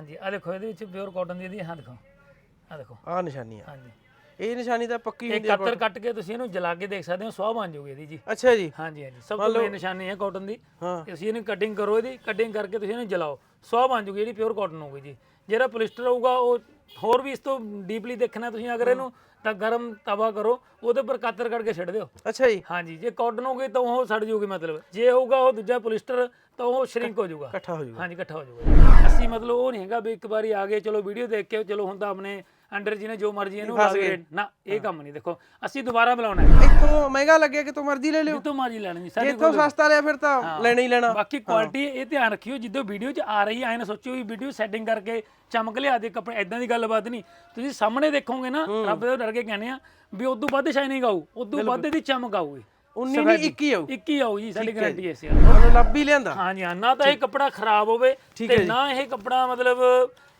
ਹਾਂਜੀ ਆ ਦੇਖੋ ਇਹਦੇ ਵਿੱਚ ਪਿਓਰ ਕਾਟਨ ਦੀ ਇਹਦੀ ਹਾਂ ਦੇਖੋ ਆ ਦੇਖੋ। ਆ ਨਿਸ਼ਾਨੀ ਆ ਹਾਂਜੀ। ਇਹ ਨਿਸ਼ਾਨੀ ਤਾਂ ਪੱਕੀ ਇਹ ਹੁੰਦੀ ਆ ਕਤਰ ਕੱਟ ਕੇ ਤੁਸੀਂ ਇਹਨੂੰ ਜਲਾ ਕੇ ਦੇਖ ਸਕਦੇ ਹੋ ਸਵਾਹ ਬਣ ਜਾਊਗੀ ਇਹਦੀ ਜੀ। ਅੱਛਾ ਜੀ। ਹਾਂਜੀ ਹਾਂਜੀ। ਸਭ ਤੋਂ ਮੇਨ ਨਿਸ਼ਾਨੀ ਹੈ ਕਾਟਨ ਦੀ। ਹਾਂ। ਤੁਸੀਂ ਇਹਨੂੰ ਕਟਿੰਗ ਕਰੋ ਇਹਦੀ ਕਟਿੰਗ ਕਰਕੇ ਤੁਸੀਂ ਇਹਨੂੰ ਜਲਾਓ। ਸਵਾਹ ਬਣ ਜੂਗੀ ਜਿਹੜੀ ਪਿਓਰ ਕਾਟਨ ਹੋਊਗੀ ਜੀ। ਜਿਹੜਾ ਪੋਲਿਸਟਰ ਹੋਊਗਾ ਉਹ ਹੋਰ ਵੀ ਇਸ ਤੋਂ ਡੀਪਲੀ ਦੇਖਣਾ ਤੁਸੀਂ ਅਗਰ ਇਹਨੂੰ ਤਾਂ ਗਰਮ ਤਵਾ ਕਰੋ ਉਹਦੇ ਉੱਪਰ ਕਾਤਰ ਕਰਕੇ ਛੱਡ ਦਿਓ। ਅੱਛਾ ਜੀ। ਹਾਂਜੀ ਜੇ ਕਾਟਨ ਹੋਊਗੀ ਤਾਂ ਉਹ ਸੜ ਜੂਗੀ ਮਤਲਬ। ਜੇ ਹੋਊਗਾ ਉਹ ਦੂਜਾ ਪੋਲਿਸਟਰ ਤਾਂ ਉਹ ਸ਼ਰਿੰਕ ਹੋ ਜਾਊਗਾ ਇਕੱਠਾ ਹੋ ਜਾਊਗਾ ਹਾਂਜੀ ਇਕੱਠਾ ਹੋ ਜਾਊਗਾ ਅਸੀਂ ਮਤਲਬ ਉਹ ਨਹੀਂ ਹੈਗਾ ਵੀ ਇੱਕ ਵਾਰੀ ਆ ਗਏ ਚਲੋ ਵੀਡੀਓ ਦੇਖ ਕੇ ਚਲੋ ਤਾਂ ਆਪਣੇ ਅੰਡਰ ਜੀ ਨੇ ਜੋ ਮਰਜ਼ੀ ਇਹਨੂੰ ਲਾ ਦੇ ਨਾ ਇਹ ਕੰਮ ਨਹੀਂ ਦੇਖੋ ਅਸੀਂ ਦੁਬਾਰਾ ਬੁਲਾਉਣਾ ਹੈ। ਇੱਥੋਂ ਮਹਿੰਗਾ ਲੱਗਿਆ ਕਿ ਤੂੰ ਮਰਜ਼ੀ ਲੈ ਲਿਓ? ਜਿੱਤੋਂ ਮਰਜ਼ੀ ਲੈਣੀ ਜੇ ਸਾਡੇ ਇੱਥੋਂ ਸਸਤਾ ਲਿਆ ਫਿਰ ਤਾਂ ਲੈਣਾ ਹੀ ਲੈਣਾ। ਬਾਕੀ ਕੁਆਲਿਟੀ ਇਹ ਧਿਆਨ ਰੱਖਿਓ ਜਿੱਦੋਂ ਵੀਡੀਓ 'ਚ ਆ ਰਹੀ ਹੈ ਐ ਨਾ ਸੋਚਿਓ ਵੀ ਵੀਡੀਓ ਸੈਟਿੰਗ ਕਰਕੇ ਚਮਕ ਲਿਆ ਦੇ ਕੱਪੜੇ ਐਦਾਂ ਦੀ ਗੱਲਬਾਤ ਨਹੀਂ। ਤੁਸੀਂ ਸਾਹਮਣੇ ਦੇਖੋਗੇ ਨਾ ਰੱਬ ਦੇ ਡਰ ਕੇ ਕਹਿੰਦੇ ਆ ਵੀ ਉਦੋਂ ਵੱਧ ਸ਼ਾਈਨਿੰਗ ਆਊ ਉਦੋਂ ਵੱਧ ਇਹਦੀ ਚਮਕ ਆਊਗੀ। 19 ਨਹੀਂ 21 ਆਊ। 21 ਆਊ ਜੀ ਸਾਡੀ ਗਾਰੰਟੀ ਐ ਯਾਰ ਉਹਨੂੰ ਲੱਭ ਹੀ ਲਿਆਂਦਾ। ਹਾਂਜੀ ਹਾਂ ਨਾ ਤਾਂ ਇਹ ਕੱਪੜਾ ਖਰਾਬ ਹੋਵੇ ਤੇ ਨਾ ਇਹ ਕੱਪੜਾ ਮਤਲਬ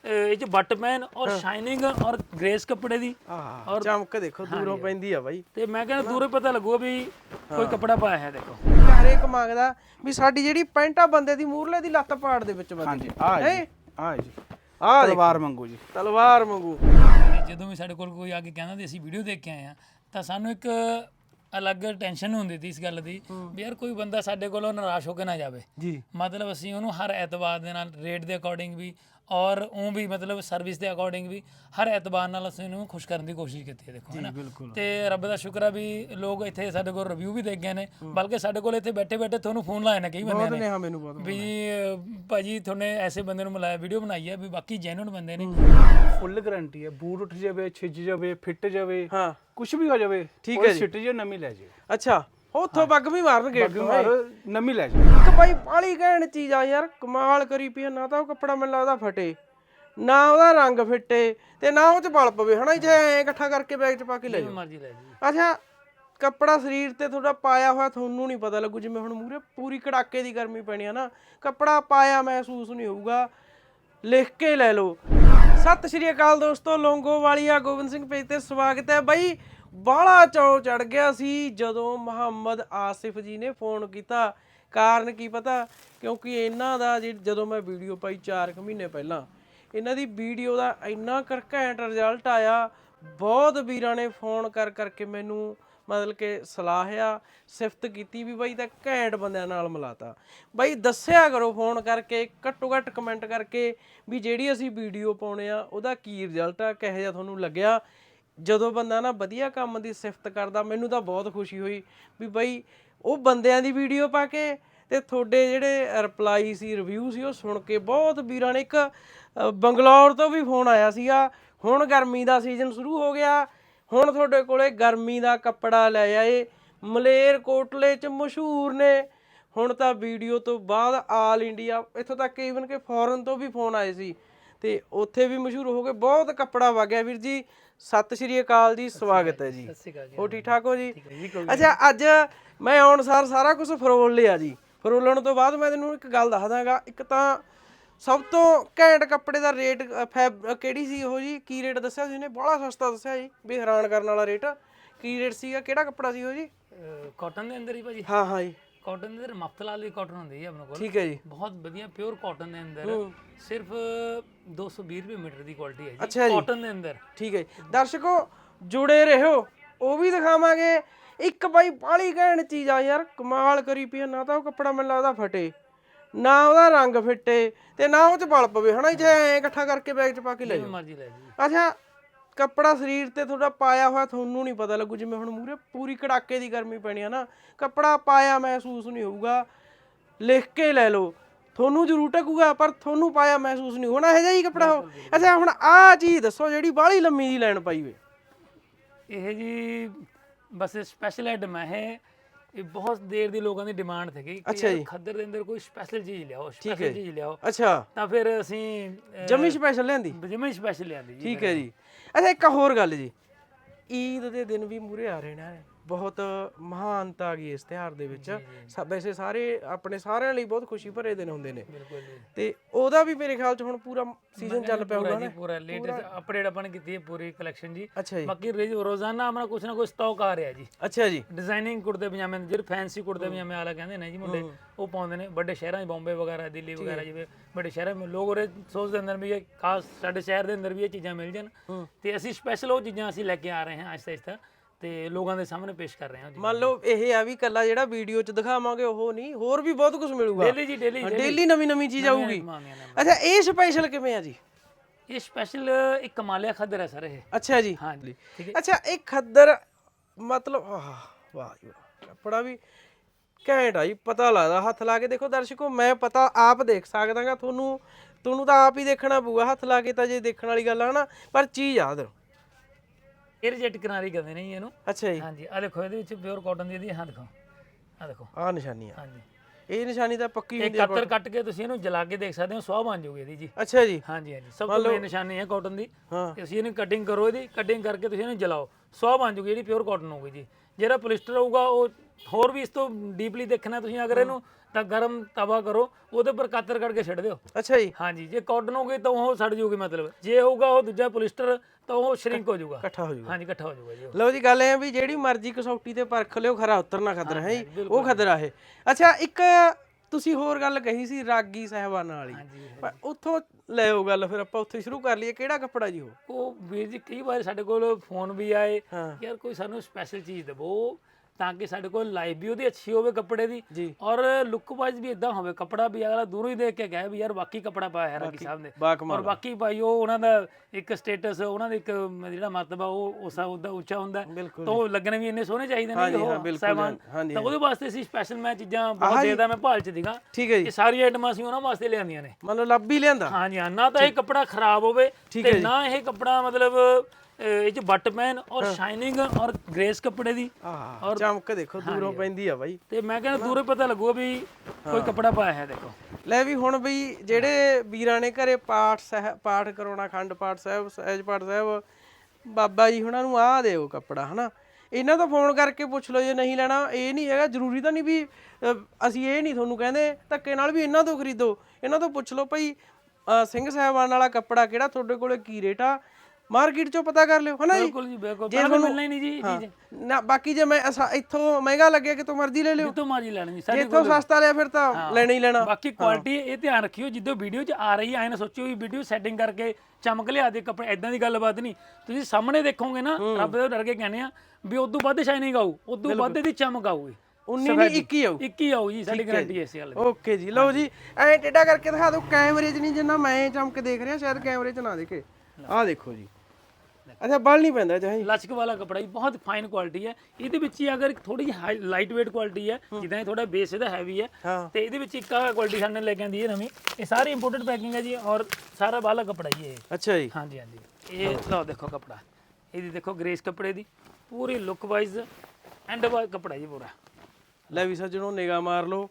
ਅਹ, ਇਹ ਚ ਬੱਟ ਪੈਨ ਔਰ ਸ਼ਾਈਨਿੰਗ ਔਰ ਗ੍ਰੇਸ ਕੱਪੜੇ ਦੀ ਆਹ ਚਮਕ ਦੇਖੋ ਦੂਰੋਂ ਪੈਂਦੀ ਆ ਬਾਈ। ਤੇ ਮੈਂ ਕਹਿੰਦਾ ਦੂਰੋਂ ਪਤਾ ਲੱਗੂਗਾ ਵੀ ਕੋਈ ਕੱਪੜਾ ਪਾਇਆ ਹੈ ਦੇਖੋ। ਹਰੇਕ ਮੰਗਦਾ ਵੀ ਸਾਡੀ ਜਿਹੜੀ ਪੈਂਟ ਆ ਬੰਦੇ ਦੀ ਮੂਰਲੇ ਦੀ ਲੱਤ ਪਾੜ ਦੇ ਵਿੱਚ ਵੱਜ ਹਾਂਜੀ ਆ ਹੈ ਜੀ। ਆ ਹੈ ਜੀ। ਆ ਦੇਖ। ਤਲਵਾਰ ਮੰਗੂ ਜੀ। ਤਲਵਾਰ ਵਾਂਗੂ। ਤੇ ਜਦੋਂ ਵੀ ਸਾਡੇ ਕੋਲ ਕੋਈ ਆ ਕੇ ਕਹਿੰਦਾ ਵੀ ਅਸੀਂ ਵੀਡੀਓ ਦੇਖ ਕੇ ਆਏ ਆ ਤਾਂ ਸਾਨੂੰ ਇੱਕ ਅਲੱਗ ਟੈਨਸ਼ਨ ਹੁੰਦੀ ਸੀ ਇਸ ਗੱਲ ਦੀ ਵੀ ਯਾਰ ਕੋਈ ਬੰਦਾ ਸਾਡੇ ਕੋਲੋਂ ਨਿਰਾਸ਼ ਹੋ ਕੇ ਨਾ ਜਾਵੇ। ਜੀ। ਮਤਲਬ ਅਸੀਂ ਉਹਨੂੰ ਹਰ ਐਤਵਾਰ ਦੇ ਨਾਲ ਰੇਟ ਦੇ ਅਕੋਰਡਿੰਗ ਵੀ ਔਰ ਉਹ ਵੀ ਮਤਲਬ ਸਰਵਿਸ ਦੇ ਅਕੋਰਡਿੰਗ ਵੀ ਹਰ ਐਤਵਾਰ ਨਾਲ ਅਸੀਂ ਉਹਨੂੰ ਖੁਸ਼ ਕਰਨ ਦੀ ਕੋਸ਼ਿਸ਼ ਕੀਤੀ ਹੈ ਦੇਖੋ ਹੈਨਾ? ਤੇ ਰੱਬ ਦਾ ਸ਼ੁਕਰ ਹੈ ਵੀ ਲੋਕ ਇੱਥੇ ਸਾਡੇ ਕੋਲ ਰਿਵਿਊ ਵੀ ਦੇਖ ਗਏ ਨੇ ਬਲਕਿ ਸਾਡੇ ਕੋਲ ਇੱਥੇ ਬੈਠੇ ਬੈਠੇ ਤੁਹਾਨੂੰ ਫੋਨ ਲਾਏ ਨੇ ਕਈ ਬੰਦਿਆਂ ਨੇ ਨੇ। ਹਾਂ ਮੈਨੂੰ ਬਹੁਤ ਵੀ ਭਾਜੀ ਤੁਹਾਨੇ ਐਸੇ ਬੰਦੇ ਨੂੰ ਮਿਲਾਇਆ ਵੀਡੀਓ ਬਣਾਈ ਹੈ ਵੀ ਬਾਕੀ ਜੈਨੂਨ ਬੰਦੇ ਨੇ। ਫੁੱਲ ਗਾਰੰਟੀ ਹੈ। ਬੂਟ ਉੱਠ ਜਾਵੇ ਛਿੱਜ ਜਾਵੇ ਫਿੱਟ ਜਾਵੇ ਹਾਂ। ਕੁਝ ਵੀ ਹੋ ਜਾਵੇ ਠੀਕ ਹੈ ਜੀ। ਸਿੱਟ ਜੇ ਨਵੀਂ ਲੈ ਜਾਓ ਅੱਛਾ। ਉੱਥੋਂ ਬੱਗ ਵੀ ਮਾਰਨਗੇ ਅੱਗੇ ਮਾਰੋ ਨਵੀਂ ਲੈ ਜਾਓ ਇੱਕ ਬਾਈ ਬਾਲੀ ਕਹਿਣ ਚੀਜ਼ ਆ ਯਾਰ ਕਮਾਲ ਕਰੀ ਪਈ ਨਾ ਤਾਂ ਉਹ ਕੱਪੜਾ ਮੈਨੂੰ ਲੱਗਦਾ ਫਟੇ ਨਾ ਉਹਦਾ ਰੰਗ ਫਿੱਟੇ ਤੇ ਨਾ ਉਹ ਚ ਬਲ ਪਵੇ ਹਨਾ ਜੇ ਐ ਇਕੱਠਾ ਕਰਕੇ ਬੈਗ ਚ ਪਾ ਕੇ ਲੈ ਜਾਓ। ਮਰਜ਼ੀ ਲੈ ਜੀ ਅੱਛਾ ਕੱਪੜਾ ਸਰੀਰ ਤੇ ਤੁਹਾਡਾ ਪਾਇਆ ਹੋਇਆ ਤੁਹਾਨੂੰ ਨਹੀਂ ਪਤਾ ਲੱਗੂ ਜਿਵੇਂ ਹੁਣ ਮੂਰੇ ਪੂਰੀ ਕੜਾਕੇ ਦੀ ਗਰਮੀ ਪੈਣੀ ਆ ਨਾ ਕੱਪੜਾ ਪਾਇਆ ਮਹਿਸੂਸ ਨਹੀਂ ਹੋਊਗਾ। ਲਿਖ ਕੇ ਲੈ ਲਓ। ਸਤਿ ਸ਼੍ਰੀ ਅਕਾਲ ਦੋਸਤੋ ਲੋਂਗੋ ਵਾਲੀਆ ਗੋਬਿੰਦ ਸਿੰਘ ਪੇਜ ਤੇ ਸਵਾਗਤ ਹੈ। ਬਾਈ ਬਾਹਲਾ ਚੌ ਚੜ ਗਿਆ ਸੀ ਜਦੋਂ ਮੁਹੰਮਦ ਆਸਿਫ ਜੀ ਨੇ ਫੋਨ ਕੀਤਾ। ਕਾਰਨ ਕੀ ਪਤਾ? ਕਿਉਂਕਿ ਇਹਨਾਂ ਦਾ ਜਿ ਜਦੋਂ ਮੈਂ ਵੀਡੀਓ ਪਾਈ 4 ਕੁ ਮਹੀਨੇ ਪਹਿਲਾਂ, ਇਹਨਾਂ ਦੀ ਵੀਡੀਓ ਦਾ ਇੰਨਾ ਕਰ ਘੈਂਟ ਰਿਜ਼ਲਟ ਆਇਆ। ਬਹੁਤ ਵੀਰਾਂ ਨੇ ਫੋਨ ਕਰ ਕਰਕੇ ਮੈਨੂੰ ਮਤਲਬ ਕਿ ਸਲਾਹ ਆ, ਸਿਫਤ ਕੀਤੀ ਵੀ ਬਾਈ ਤਾਂ ਘੈਂਟ ਬੰਦਿਆਂ ਨਾਲ ਮਿਲਾਤਾ। ਬਾਈ ਦੱਸਿਆ ਕਰੋ ਫੋਨ ਕਰਕੇ ਘੱਟੋ ਘੱਟ ਕਮੈਂਟ ਕਰਕੇ ਵੀ ਜਿਹੜੀ ਅਸੀਂ ਵੀਡੀਓ ਪਾਉਣੇ ਆ, ਉਹਦਾ ਕੀ ਰਿਜ਼ਲਟ ਆ, ਕਿਹੋ ਜਿਹਾ ਤੁਹਾਨੂੰ ਲੱਗਿਆ? ਜਦੋਂ ਬੰਦਾ ਨਾ ਵਧੀਆ ਕੰਮ ਦੀ ਸਿਫਤ ਕਰਦਾ, ਮੈਨੂੰ ਤਾਂ ਬਹੁਤ ਖੁਸ਼ੀ ਹੋਈ ਵੀ ਬਈ ਉਹ ਬੰਦਿਆਂ ਦੀ ਵੀਡੀਓ ਪਾ ਕੇ ਤੇ ਤੁਹਾਡੇ ਜਿਹੜੇ ਰਿਪਲਾਈ ਸੀ ਰਿਵਿਊ ਸੀ, ਉਹ ਸੁਣ ਕੇ ਬਹੁਤ ਵੀਰਾਂ ਨੇ ਇੱਕ ਬੰਗਲੌਰ ਤੋਂ ਵੀ ਫੋਨ ਆਇਆ ਸੀਗਾ। ਹੁਣ ਗਰਮੀ ਦਾ ਸੀਜ਼ਨ ਸ਼ੁਰੂ ਹੋ ਗਿਆ। ਹੁਣ ਤੁਹਾਡੇ ਕੋਲੇ ਗਰਮੀ ਦਾ ਕੱਪੜਾ ਲੈ ਆਏ। ਮਲੇਰ ਕੋਟਲੇ ਚ ਮਸ਼ਹੂਰ ਨੇ। ਹੁਣ ਤਾਂ ਵੀਡੀਓ ਤੋਂ ਬਾਅਦ ਆਲ ਇੰਡੀਆ ਇੱਥੋਂ ਤੱਕ ਈਵਨ ਕਿ ਫੋਰਨ ਤੋਂ ਵੀ ਫੋਨ ਆਏ ਸੀ। ਤੇ ਉੱਥੇ ਵੀ ਮਸ਼ਹੂਰ ਹੋ ਗਏ ਬਹੁਤ ਕੱਪੜਾ ਵਗਿਆ। ਵੀਰ ਜੀ ਸਤਿ ਸ਼੍ਰੀ ਅਕਾਲ ਜੀ ਸਵਾਗਤ ਹੈ ਜੀ ਸਤਿ ਸ਼੍ਰੀ ਅਕਾਲ ਜੀ। ਹੋ ਠੀਕ ਠਾਕ ਹੋ ਜੀ? ਅੱਛਾ ਅੱਜ ਮੈਂ ਆਉਣ ਸਾਰ ਸਾਰਾ ਕੁਝ ਫਰੋਲ ਲਿਆ ਜੀ। ਫਰੋਲਣ ਤੋਂ ਬਾਅਦ ਮੈਂ ਤੈਨੂੰ ਇੱਕ ਗੱਲ ਦੱਸਦਾਗਾ। ਇੱਕ ਤਾਂ ਸਭ ਤੋਂ ਘੈਂਟ ਕੱਪੜੇ ਦਾ ਰੇਟ ਫੈਬ ਕਿਹੜੀ ਸੀ ਉਹ ਜੀ? ਕੀ ਰੇਟ ਦੱਸਿਆ ਸੀ ਉਹਨੇ? ਬੜਾ ਸਸਤਾ ਦੱਸਿਆ ਜੀ ਵੀ ਹੈਰਾਨ ਕਰਨ ਵਾਲਾ ਰੇਟ। ਕੀ ਰੇਟ ਸੀਗਾ? ਕਿਹੜਾ ਕੱਪੜਾ ਸੀ ਉਹ ਜੀ? ਕਾਟਨ ਦੇ ਅੰਦਰ ਹੀ ਭਾਜੀ। ਹਾਂ ਹਾਂ ਜੀ। ਕਾਟਨ ਦੇ ਅੰਦਰ ਮਫਤਲਾਲ ਦੀ ਕਾਟਨ ਹੁੰਦੀ ਹੈ ਆਪਣੇ ਕੋਲ। ਠੀਕ ਹੈ ਜੀ। ਬਹੁਤ ਵਧੀਆ ਪਿਓਰ ਕਾਟਨ ਦੇ ਅੰਦਰ। ਸਿਰਫ 220 ਰੁਪਏ ਮੀਟਰ ਦੀ ਕੁਆਲਿਟੀ ਹੈ ਅੱਛਾ ਜੀ। ਕਾਟਨ ਦੇ ਅੰਦਰ। ਠੀਕ ਹੈ ਜੀ। ਦਰਸ਼ਕੋ ਜੁੜੇ ਰਹੋ ਉਹ ਵੀ ਦਿਖਾਵਾਂਗੇ। ਇੱਕ ਬਾਈ ਬਾਲੀ ਘੈਂਟ ਚੀਜ਼ ਆ ਯਾਰ ਕਮਾਲ ਕਰੀ ਪਈ ਆ, ਨਾ ਤਾਂ ਉਹ ਕੱਪੜਾ ਮੈਨੂੰ ਲੱਗਦਾ ਫਟੇ ਨਾ ਉਹਦਾ ਰੰਗ ਫਿੱਟੇ ਤੇ ਨਾ ਉਹ ਚ ਬਲ ਪਵੇ ਹਨਾ ਜੇ ਐ ਇਕੱਠਾ ਕਰਕੇ ਬੈਗ ਚ ਪਾ ਕੇ ਲੈ ਜਿਵੇਂ ਜਾਓ। ਮਰਜ਼ੀ ਲੈ ਜੀ ਅੱਛਾ ਕੱਪੜਾ ਸਰੀਰ ਤੇ ਤੁਹਾਡਾ ਪਾਇਆ ਹੋਇਆ ਤੁਹਾਨੂੰ ਨਹੀਂ ਪਤਾ ਲੱਗੂ ਜਿਵੇਂ ਹੁਣ ਮੂਰੇ ਪੂਰੀ ਕੜਾਕੇ ਦੀ ਗਰਮੀ ਪੈਣੀ ਆ ਨਾ ਕੱਪੜਾ ਪਾਇਆ ਮਹਿਸੂਸ ਨਹੀਂ ਹੋਊਗਾ ਲਿਖ ਕੇ ਲੈ ਲਓ। ਤੁਹਾਨੂੰ ਜ਼ਰੂਰ ਟਕੂਗਾ ਪਰ ਤੁਹਾਨੂੰ ਪਾਇਆ ਮਹਿਸੂਸ ਨਹੀਂ ਹੋਣਾ ਇਹ ਜਿਹਾ ਹੀ ਕੱਪੜਾ ਹੋ ਅੱਛਾ ਹੁਣ ਆਹ ਚੀਜ਼ ਦੱਸੋ ਜਿਹੜੀ ਬਾਹਲੀ ਲੰਮੀ ਦੀ ਲਾਈਨ ਪਾਈ ਵੇ ਇਹ ਜੀ ਬਸ ਸਪੈਸ਼ਲ ਆਈਟਮ ਹੈ ਇਹ। ਬਹੁਤ ਦੇਰ ਦੀ ਲੋਕਾਂ ਦੀ ਡਿਮਾਂਡ ਸੀਗੀ ਕਿ। ਖੱਦਰ ਦੇ ਅੰਦਰ ਕੋਈ ਸਪੈਸ਼ਲ ਚੀਜ਼ ਲਿਆਓ। ਸਪੈਸ਼ਲ ਚੀਜ਼ ਲਿਆਓ। ਅੱਛਾ। ਤਾਂ ਫਿਰ ਅਸੀਂ ਜੰਮੀ ਸਪੈਸ਼ਲ ਲੈਂਦੀ ਜਮੀ ਸਪੈਸ਼ਲ ਲਿਆਂਦੀ ਜੀ। ਠੀਕ ਹੈ ਜੀ। ਅੱਛਾ ਇੱਕ ਹੋਰ ਗੱਲ ਜੀ। ਈਦ ਦੇ ਦਿਨ ਵੀ ਮੂਰੇ ਆ ਰਹੇ ਨੇ। ਬਹੁਤ ਮਹਾਨਤਾ ਆ ਗਈ ਇਸ ਤਿਉਹਾਰ ਦੇ ਵਿੱਚ। ਸਭ ਵੈਸੇ ਸਾਰੇ ਆਪਣੇ ਸਾਰਿਆਂ ਲਈ ਬਹੁਤ ਖੁਸ਼ੀ ਭਰੇ ਦਿਨ ਹੁੰਦੇ ਨੇ। ਬਿਲਕੁਲ ਜੀ। ਤੇ ਉਹਦਾ ਵੀ ਮੇਰੇ ਖਿਆਲ ਚ ਹੁਣ ਪੂਰਾ ਸੀਜ਼ਨ ਚੱਲ ਪਿਆ ਹੋਊਗਾ ਜੀ ਨਾ? ਪੂਰਾ ਲੇਟੈਸਟ ਅਪਡੇਟ ਨੇ ਕੀਤੀ ਹੈ ਪੂਰੀ ਕਲੈਕਸ਼ਨ ਜੀ। ਅੱਛਾ ਜੀ। ਬਾਕੀ ਰੋਜ਼- ਰੋਜ਼ਾਨਾ ਆਪਣਾ ਕੁਛ ਨਾ ਕੁਛ ਸਟਾਕ ਆ ਰਿਹਾ ਜੀ। ਅੱਛਾ ਜੀ। ਡਿਜ਼ਾਈਨਿੰਗ ਕੁੜਤੇ ਪਜਾਮੇ ਜਿਹੜੇ ਫੈਂਸੀ ਕੁੜਤੇ ਪਜਾਮੇ ਵਾਲਾ ਕਹਿੰਦੇ ਨੇ ਜੀ ਮੁੰਡੇ ਉਹ ਪਾਉਂਦੇ ਨੇ। ਵੱਡੇ ਸ਼ਹਿਰਾਂ 'ਚ ਬੰਬੇ ਵਗੈਰਾ ਦਿੱਲੀ ਵਗੈਰਾ ਜਿਵੇਂ ਵੱਡੇ ਸ਼ਹਿਰਾਂ ਵਿੱਚ ਲੋਕ ਉਰੇ ਸੋਚਦੇ ਅੰਦਰ ਵੀ ਇਹ ਖਾਸ ਸਾਡੇ ਸ਼ਹਿਰ ਦੇ ਅੰਦਰ ਵੀ ਇਹ ਚੀਜ਼ਾਂ ਮਿਲ ਜਾਣ। ਤੇ ਅਸੀਂ ਸਪੈਸ਼ਲ ਉਹ ਚੀਜ਼ਾਂ ਅਸੀਂ ਲੈ ਕੇ ਆ ਰਹੇ ਹਾਂ ਆਹਿਸਤਾ ਆਹਿਸਤਾ ਤੇ ਲੋਕਾਂ ਦੇ ਸਾਹਮਣੇ ਪੇਸ਼ ਕਰ ਰਹੇ ਹਾਂ ਜੀ। ਮੰਨ ਲਓ ਇਹ ਆ ਵੀ ਕੱਲਾ ਜਿਹੜਾ ਵੀਡੀਓ ਚ ਦਿਖਾਵਾਂਗੇ ਉਹ ਨਹੀਂ ਹੋਰ ਵੀ ਬਹੁਤ ਕੁਝ ਮਿਲੂਗਾ। ਡੇਲੀ ਜੀ ਡੇਲੀ ਡੇਲੀ। ਨਵੀਂ ਨਵੀਂ ਚੀਜ਼ ਆਊਗੀ। ਅੱਛਾ ਇਹ ਸਪੈਸ਼ਲ ਕਿਵੇਂ ਆ ਜੀ? ਇਹ ਸਪੈਸ਼ਲ ਇੱਕ ਕਮਾਲਿਆ ਖੱਦਰ ਹੈ ਸਰ ਇਹ। ਅੱਛਾ ਜੀ। ਹੈ ਅੱਛਾ ਇਹ ਖੱਦਰ ਮਤਲਬ ਵਾਹ ਜੀ ਕੱਪੜਾ ਵੀ ਘੈਂਟ ਆ ਜੀ ਪਤਾ ਲੱਗਦਾ ਹੱਥ ਲਾ ਕੇ ਦੇਖੋ ਦਰਸ਼ਕੋ ਮੈਂ ਪਤਾ ਆਪ ਦੇਖ ਸਕਦਾਗਾ ਤੁਹਾਨੂੰ ਤੁਹਾਨੂੰ ਤਾਂ ਆਪ ਹੀ ਦੇਖਣਾ ਪਊਗਾ ਹੱਥ ਲਾ ਕੇ ਤਾਂ ਜੇ ਦੇਖਣ ਵਾਲੀ ਗੱਲ ਆ ਨਾ ਪਰ ਚੀਜ਼ ਯਾਦ ਇਹ ਰਿਜੈਕਟ ਕਿਨਾਰੀ ਕਹਿੰਦੇ ਨੇ ਜੀ ਇਹਨੂੰ। ਅੱਛਾ ਜੀ। ਹਾਂਜੀ ਆ ਦੇਖੋ ਇਹਦੇ ਵਿੱਚ ਪਿਓਰ ਕਾਟਨ ਦੀ ਇਹਦੀ ਹਾਂ ਦੇਖੋ ਆ ਦੇਖੋ। ਆਹ ਨਿਸ਼ਾਨੀ ਆ। ਹਾਂਜੀ। ਇਹ ਨਿਸ਼ਾਨੀ ਤਾਂ ਪੱਕੀ ਹੁੰਦੀ ਆ ਕਤਰ ਕੱਟ ਕੇ ਤੁਸੀਂ ਇਹਨੂੰ ਜਲਾ ਕੇ ਦੇਖ ਸਕਦੇ ਹੋ ਸਵਾਹ ਬਣ ਜਾਊਗੀ ਇਹਦੀ ਜੀ। ਅੱਛਾ ਜੀ। ਹਾਂਜੀ ਹਾਂਜੀ। ਸਭ ਤੋਂ ਮੇਨ ਨਿਸ਼ਾਨੀ ਹੈ ਕਾਟਨ ਦੀ। ਹਾਂ। ਤੁਸੀਂ ਇਹਨੂੰ ਕਟਿੰਗ ਕਰੋ ਇਹਦੀ ਕਟਿੰਗ ਕਰਕੇ ਤੁਸੀਂ ਇਹਨੂੰ ਜਲਾਓ। ਸਵਾਹ ਬਣ ਜੂਗੀ ਜਿਹੜੀ ਪਿਓਰ ਕਾਟਨ ਹੋਊਗੀ ਜੀ। ਜਿਹੜਾ ਪੋਲਿਸਟਰ ਹੋਊਗਾ ਉਹ ਹੋਰ ਵੀ ਇਸ ਤੋਂ ਡੀਪਲੀ ਦੇਖਣਾ ਤੁਸੀਂ ਅਗਰ ਇਹਨੂੰ ਤਾਂ ਗਰਮ ਤਵਾ ਕਰੋ ਉਹਦੇ ਉੱਪਰ ਕਾਤਰ ਕਰਕੇ ਛੱਡ ਦਿਓ। ਅੱਛਾ ਜੀ। ਹਾਂਜੀ ਜੇ ਕਾਟਨ ਹੋਊਗੀ ਤਾਂ ਉਹ ਸੜ ਜੂਗੀ ਮਤਲਬ। ਜੇ ਹੋਊਗਾ ਉਹ ਦੂਜਾ ਪੋਲਿਸਟਰ ਤਾਂ ਉਹ ਸ਼ਰਿੰਕ ਹੋ ਜਾਊਗਾ ਇਕੱਠਾ ਹੋ ਜਾਊਗਾ ਹਾਂਜੀ ਇਕੱਠਾ ਹੋ ਜਾਊਗਾ ਜੀ ਉਹ। ਲਓ ਜੀ ਗੱਲ ਇਹ ਆ ਵੀ ਜਿਹੜੀ ਮਰਜ਼ੀ ਕਸੌਟੀ ਤੇ ਪਰਖ ਲਿਓ ਖਰਾ ਉਤਰਨਾ ਖਤਰਾ ਹੈ ਜੀ? ਉਹ ਖਤਰਾ ਹੈ ਅੱਛਾ ਇੱਕ ਤੁਸੀਂ ਹੋਰ ਗੱਲ ਕਹੀ ਸੀ ਰਾਗੀ ਸਾਹਿਬਾਨਾਂ ਵਾਲੀ। ਹਾਂਜੀ ਪਰ ਉੱਥੋਂ ਲਿਓ ਗੱਲ ਫਿਰ ਆਪਾਂ ਉੱਥੇ ਸ਼ੁਰੂ ਕਰ ਲਈਏ ਕਿਹੜਾ ਕੱਪੜਾ ਜੀ ਉਹ? ਉਹ ਵੀਰ ਜੀ ਕਈ ਵਾਰ ਸਾਡੇ ਕੋਲ ਫੋਨ ਵੀ ਆਏ ਹਾਂ। ਯਾਰ ਕੋਈ ਸਾਨੂੰ ਸਪੈਸ਼ਲ ਚੀਜ਼ ਦੇਵੋ। ਤਾਂ ਕਿ ਸਾਡੇ ਕੋਲ ਲਾਈਵ ਵੀ ਉਹਦੀ ਅੱਛੀ ਹੋਵੇ ਕੱਪੜੇ ਦੀ। ਜੀ। ਔਰ ਲੁੱਕ ਵਾਈਜ਼ ਵੀ ਇਦਾਂ ਹੋਵੇ ਕੱਪੜਾ ਵੀ ਅਗਲਾ ਦੂਰੋਂ ਹੀ ਦੇਖ ਕੇ ਕਹੇ ਵੀ ਯਾਰ ਬਾਕੀ ਕੱਪੜਾ ਪਾਇਆ ਹੈ ਰਾਗੀ ਸਾਹਿਬ ਨੇ ਬਾਕਮਾਲ ਔਰ ਬਾਕੀ ਭਾਈ ਉਹ ਉਹਨਾਂ ਦਾ ਇੱਕ ਸਟੇਟਸ ਉਹਨਾਂ ਦਾ ਇੱਕ ਜਿਹੜਾ ਮਰਤਬਾ ਉਹ ਉਸ ਉਹਦਾ ਉੱਚਾ ਹੁੰਦਾ। ਹੈ। ਬਿਲਕੁਲ ਤਾਂ ਉਹ ਲੱਗਣੇ ਵੀ ਇੰਨੇ ਸੋਹਣੇ ਚਾਹੀਦੇ ਨੇ ਹਾਂਜੀ, ਜੀ ਹਾਂ, ਉਹ ਬਿਲਕੁਲ, ਸਾਹਿਬਾਨ ਹਾਂਜੀ, ਤਾਂ ਉਹਦੇ ਵਾਸਤੇ ਅਸੀਂ ਸਪੈਸ਼ਲ ਮੈਂ ਚੀਜ਼ਾਂ ਬਹੁਤ ਦੇਦਾ ਮੈਂ ਭਾਲ ਚ ਦੀਗਾ ਠੀਕ ਹੈ ਜੀ। ਇਹ ਸਾਰੀ ਆਈਟਮਾਂ ਅਸੀਂ ਉਹਨਾਂ ਵਾਸਤੇ ਲਿਆਂਦੀਆਂ ਨੇ। ਮਤਲਬ ਲੱਭ ਹੀ ਲਿਆਂਦਾ। ਹਾਂਜੀ ਹਾਂ ਨਾ ਤਾਂ ਇਹ ਕੱਪੜਾ ਖਰਾਬ ਹੋਵੇ ਤੇ ਨਾ ਇਹ ਕੱਪੜਾ ਮਤਲਬ ਇਹ ਚ ਬੱਟ ਪੈਨ ਔਰ ਸ਼ਾਈਨਿੰਗ ਔਰ ਗ੍ਰੇਸ ਕੱਪੜੇ ਦੀ ਆਹ ਚਮਕ ਦੇਖੋ ਦੂਰੋਂ ਪੈਂਦੀ ਆ ਬਾਈ। ਤੇ ਮੈਂ ਕਹਿੰਦਾ ਦੂਰੇ ਪਤਾ ਲੱਗੂਗਾ ਵੀ ਕੋਈ ਕੱਪੜਾ ਪਾਇਆ ਹੈ ਦੇਖੋ। ਲੈ ਵੀ ਹੁਣ ਬਈ ਜਿਹੜੇ ਵੀਰਾਂ ਨੇ ਘਰੇ ਪਾਠ ਪਾਠ ਕਰਾਉਣਾ ਖੰਡ ਪਾਠ ਸਾਹਿਬ ਸਹਿਜ ਪਾਠ ਸਾਹਿਬ ਬਾਬਾ ਜੀ ਹੁਣਾਂ ਨੂੰ ਆਹ ਦਿਓ ਕੱਪੜਾ ਹਨਾ। ਇਹਨਾਂ ਤੋਂ ਫੋਨ ਕਰਕੇ ਪੁੱਛ ਲਓ ਜੇ ਨਹੀਂ ਲੈਣਾ ਇਹ ਨਹੀਂ ਹੈਗਾ ਜ਼ਰੂਰੀ ਤਾਂ ਨਹੀਂ ਵੀ ਅਸੀਂ ਇਹ ਨਹੀਂ ਤੁਹਾਨੂੰ ਕਹਿੰਦੇ ਧੱਕੇ ਨਾਲ ਵੀ ਇਹਨਾਂ ਤੋਂ ਖਰੀਦੋ। ਇਹਨਾਂ ਤੋਂ ਪੁੱਛ ਲਓ ਭਈ ਸਿੰਘ ਸਾਹਿਬਾਨ ਵਾਲਾ ਕੱਪੜਾ ਕਿਹੜਾ ਤੁਹਾਡੇ ਕੋਲੇ ਕੀ ਰੇਟ ਆ? ਮਾਰਕੀਟ ਚੋਂ ਪਤਾ ਕਰ ਲਿਓ ਹਨਾ ਜੀ? ਬਿਲਕੁਲ ਜੀ ਬਿਲਕੁਲ। ਪਹਿਲਾਂ ਤਾਂ ਮਿਲਣਾ ਹੀ ਨਹੀਂ ਜੀ ਇਹ ਚੀਜ਼। ਨਾ ਬਾਕੀ ਜੇ ਮੈਂ ਅਸਾ- ਇੱਥੋਂ ਮਹਿੰਗਾ ਲੱਗਿਆ ਕਿ ਤੂੰ ਮਰਜ਼ੀ ਲੈ ਲਿਓ। ਜਿੱਤੋਂ ਮਾਜੀ ਲੈਣੀ ਜੀ ਜੇ ਸਾਡੇ ਇੱਥੋਂ ਸਸਤਾ ਲਿਆ ਫਿਰ ਤਾਂ ਲੈਣਾ ਹੀ ਲੈਣਾ। ਬਾਕੀ ਕੁਆਲਿਟੀ ਇਹ ਧਿਆਨ ਰੱਖਿਓ ਜਿੱਦੋਂ ਵੀਡੀਓ 'ਚ ਆ ਰਹੀ ਹੈ ਐ ਨਾ ਸੋਚਿਓ ਵੀ ਵੀਡੀਓ ਸੈਟਿੰਗ ਕਰਕੇ ਚਮਕ ਲਿਆ ਦੇ ਕੱਪੜੇ ਐਦਾਂ ਦੀ ਗੱਲਬਾਤ ਨਹੀਂ। ਤੁਸੀਂ ਸਾਹਮਣੇ ਦੇਖੋਗੇ ਨਾ ਰੱਬ ਦੇ ਡਰ ਕੇ ਕਹਿੰਦੇ ਆ ਵੀ ਉਦੋਂ ਵੱਧ ਸ਼ਾਈਨਿੰਗ ਆਊ ਉਦੋਂ ਵੱਧ ਦੀ ਚਮਕ ਆਊਗੀ। 19 ਨਹੀਂ 21 ਆਊ। 21 ਆਊ ਜੀ ਸਾਡੀ ਗਾਰੰਟੀ ਐ ਇਸ ਗੱਲ ਦੀ। ਓਕੇ ਜੀ ਲਓ ਜੀ ਐ ਟੇਡਾ ਕਰਕੇ ਦਿਖਾ ਦਿਓ ਕੈਮਰੇ 'ਚ ਨਹੀਂ ਜਿੰਨਾ ਮੈਂ ਚਮਕ ਦੇਖ ਰਿਹਾ ਸ਼ਾਇਦ ਕੈਮਰੇ 'ਚ ਨਾ ਦੇਖੇ। ਆਹ ਦੇਖੋ ਜੀ। ਅੱਛਾ ਬਲ ਨਹੀਂ ਪੈਂਦਾ ਚਾਹੀ। ਲਚਕ ਵਾਲਾ ਕਪੜਾ ਜੀ ਬਹੁਤ ਫਾਈਨ ਕੁਆਲਿਟੀ ਹੈ। ਇਹਦੇ ਵਿੱਚ ਹੀ ਅਗਰ ਥੋੜੀ ਜਿਹੀ ਲਾਈਟ weight ਕੁਆਲਿਟੀ ਹੈ ਜਿੱਦਾਂ ਇਹ ਥੋੜਾ ਬੇਸ ਇਹਦਾ ਹੈਵੀ ਹੈ ਹਾਂ। ਤੇ ਇਹਦੇ ਵਿੱਚ ਇੱਕ ਆ ਕੁਆਲਿਟੀ ਸਾਡੇ ਲੈ ਕੇ ਆਂਦੀ ਹੈ ਨਵੀਂ। ਇਹ ਸਾਰੀ ਇੰਪੋਰਟਡ ਪੈਕਿੰਗ ਹੈ ਜੀ ਔਰ ਸਾਰਾ ਵਾਲਾ ਕਪੜਾ ਜੀ ਇਹ। ਅੱਛਾ ਜੀ। ਹਾਂਜੀ ਹਾਂਜੀ। ਇਹ ਲਓ ਦੇਖੋ ਕਪੜਾ। ਇਹਦੀ ਦੇਖੋ ਗ੍ਰੇਸ ਕੱਪੜੇ ਦੀ ਪੂਰੀ ਲੁੱਕ ਵਾਈਜ਼ ਐਂਡ ਵਾਈਜ਼ ਕਪੜਾ ਜੀ ਪੂਰਾ। ਲੈ ਵੀ ਸੱਜਣੋ ਨਿਗਾਹ ਮਾਰ ਲਓ।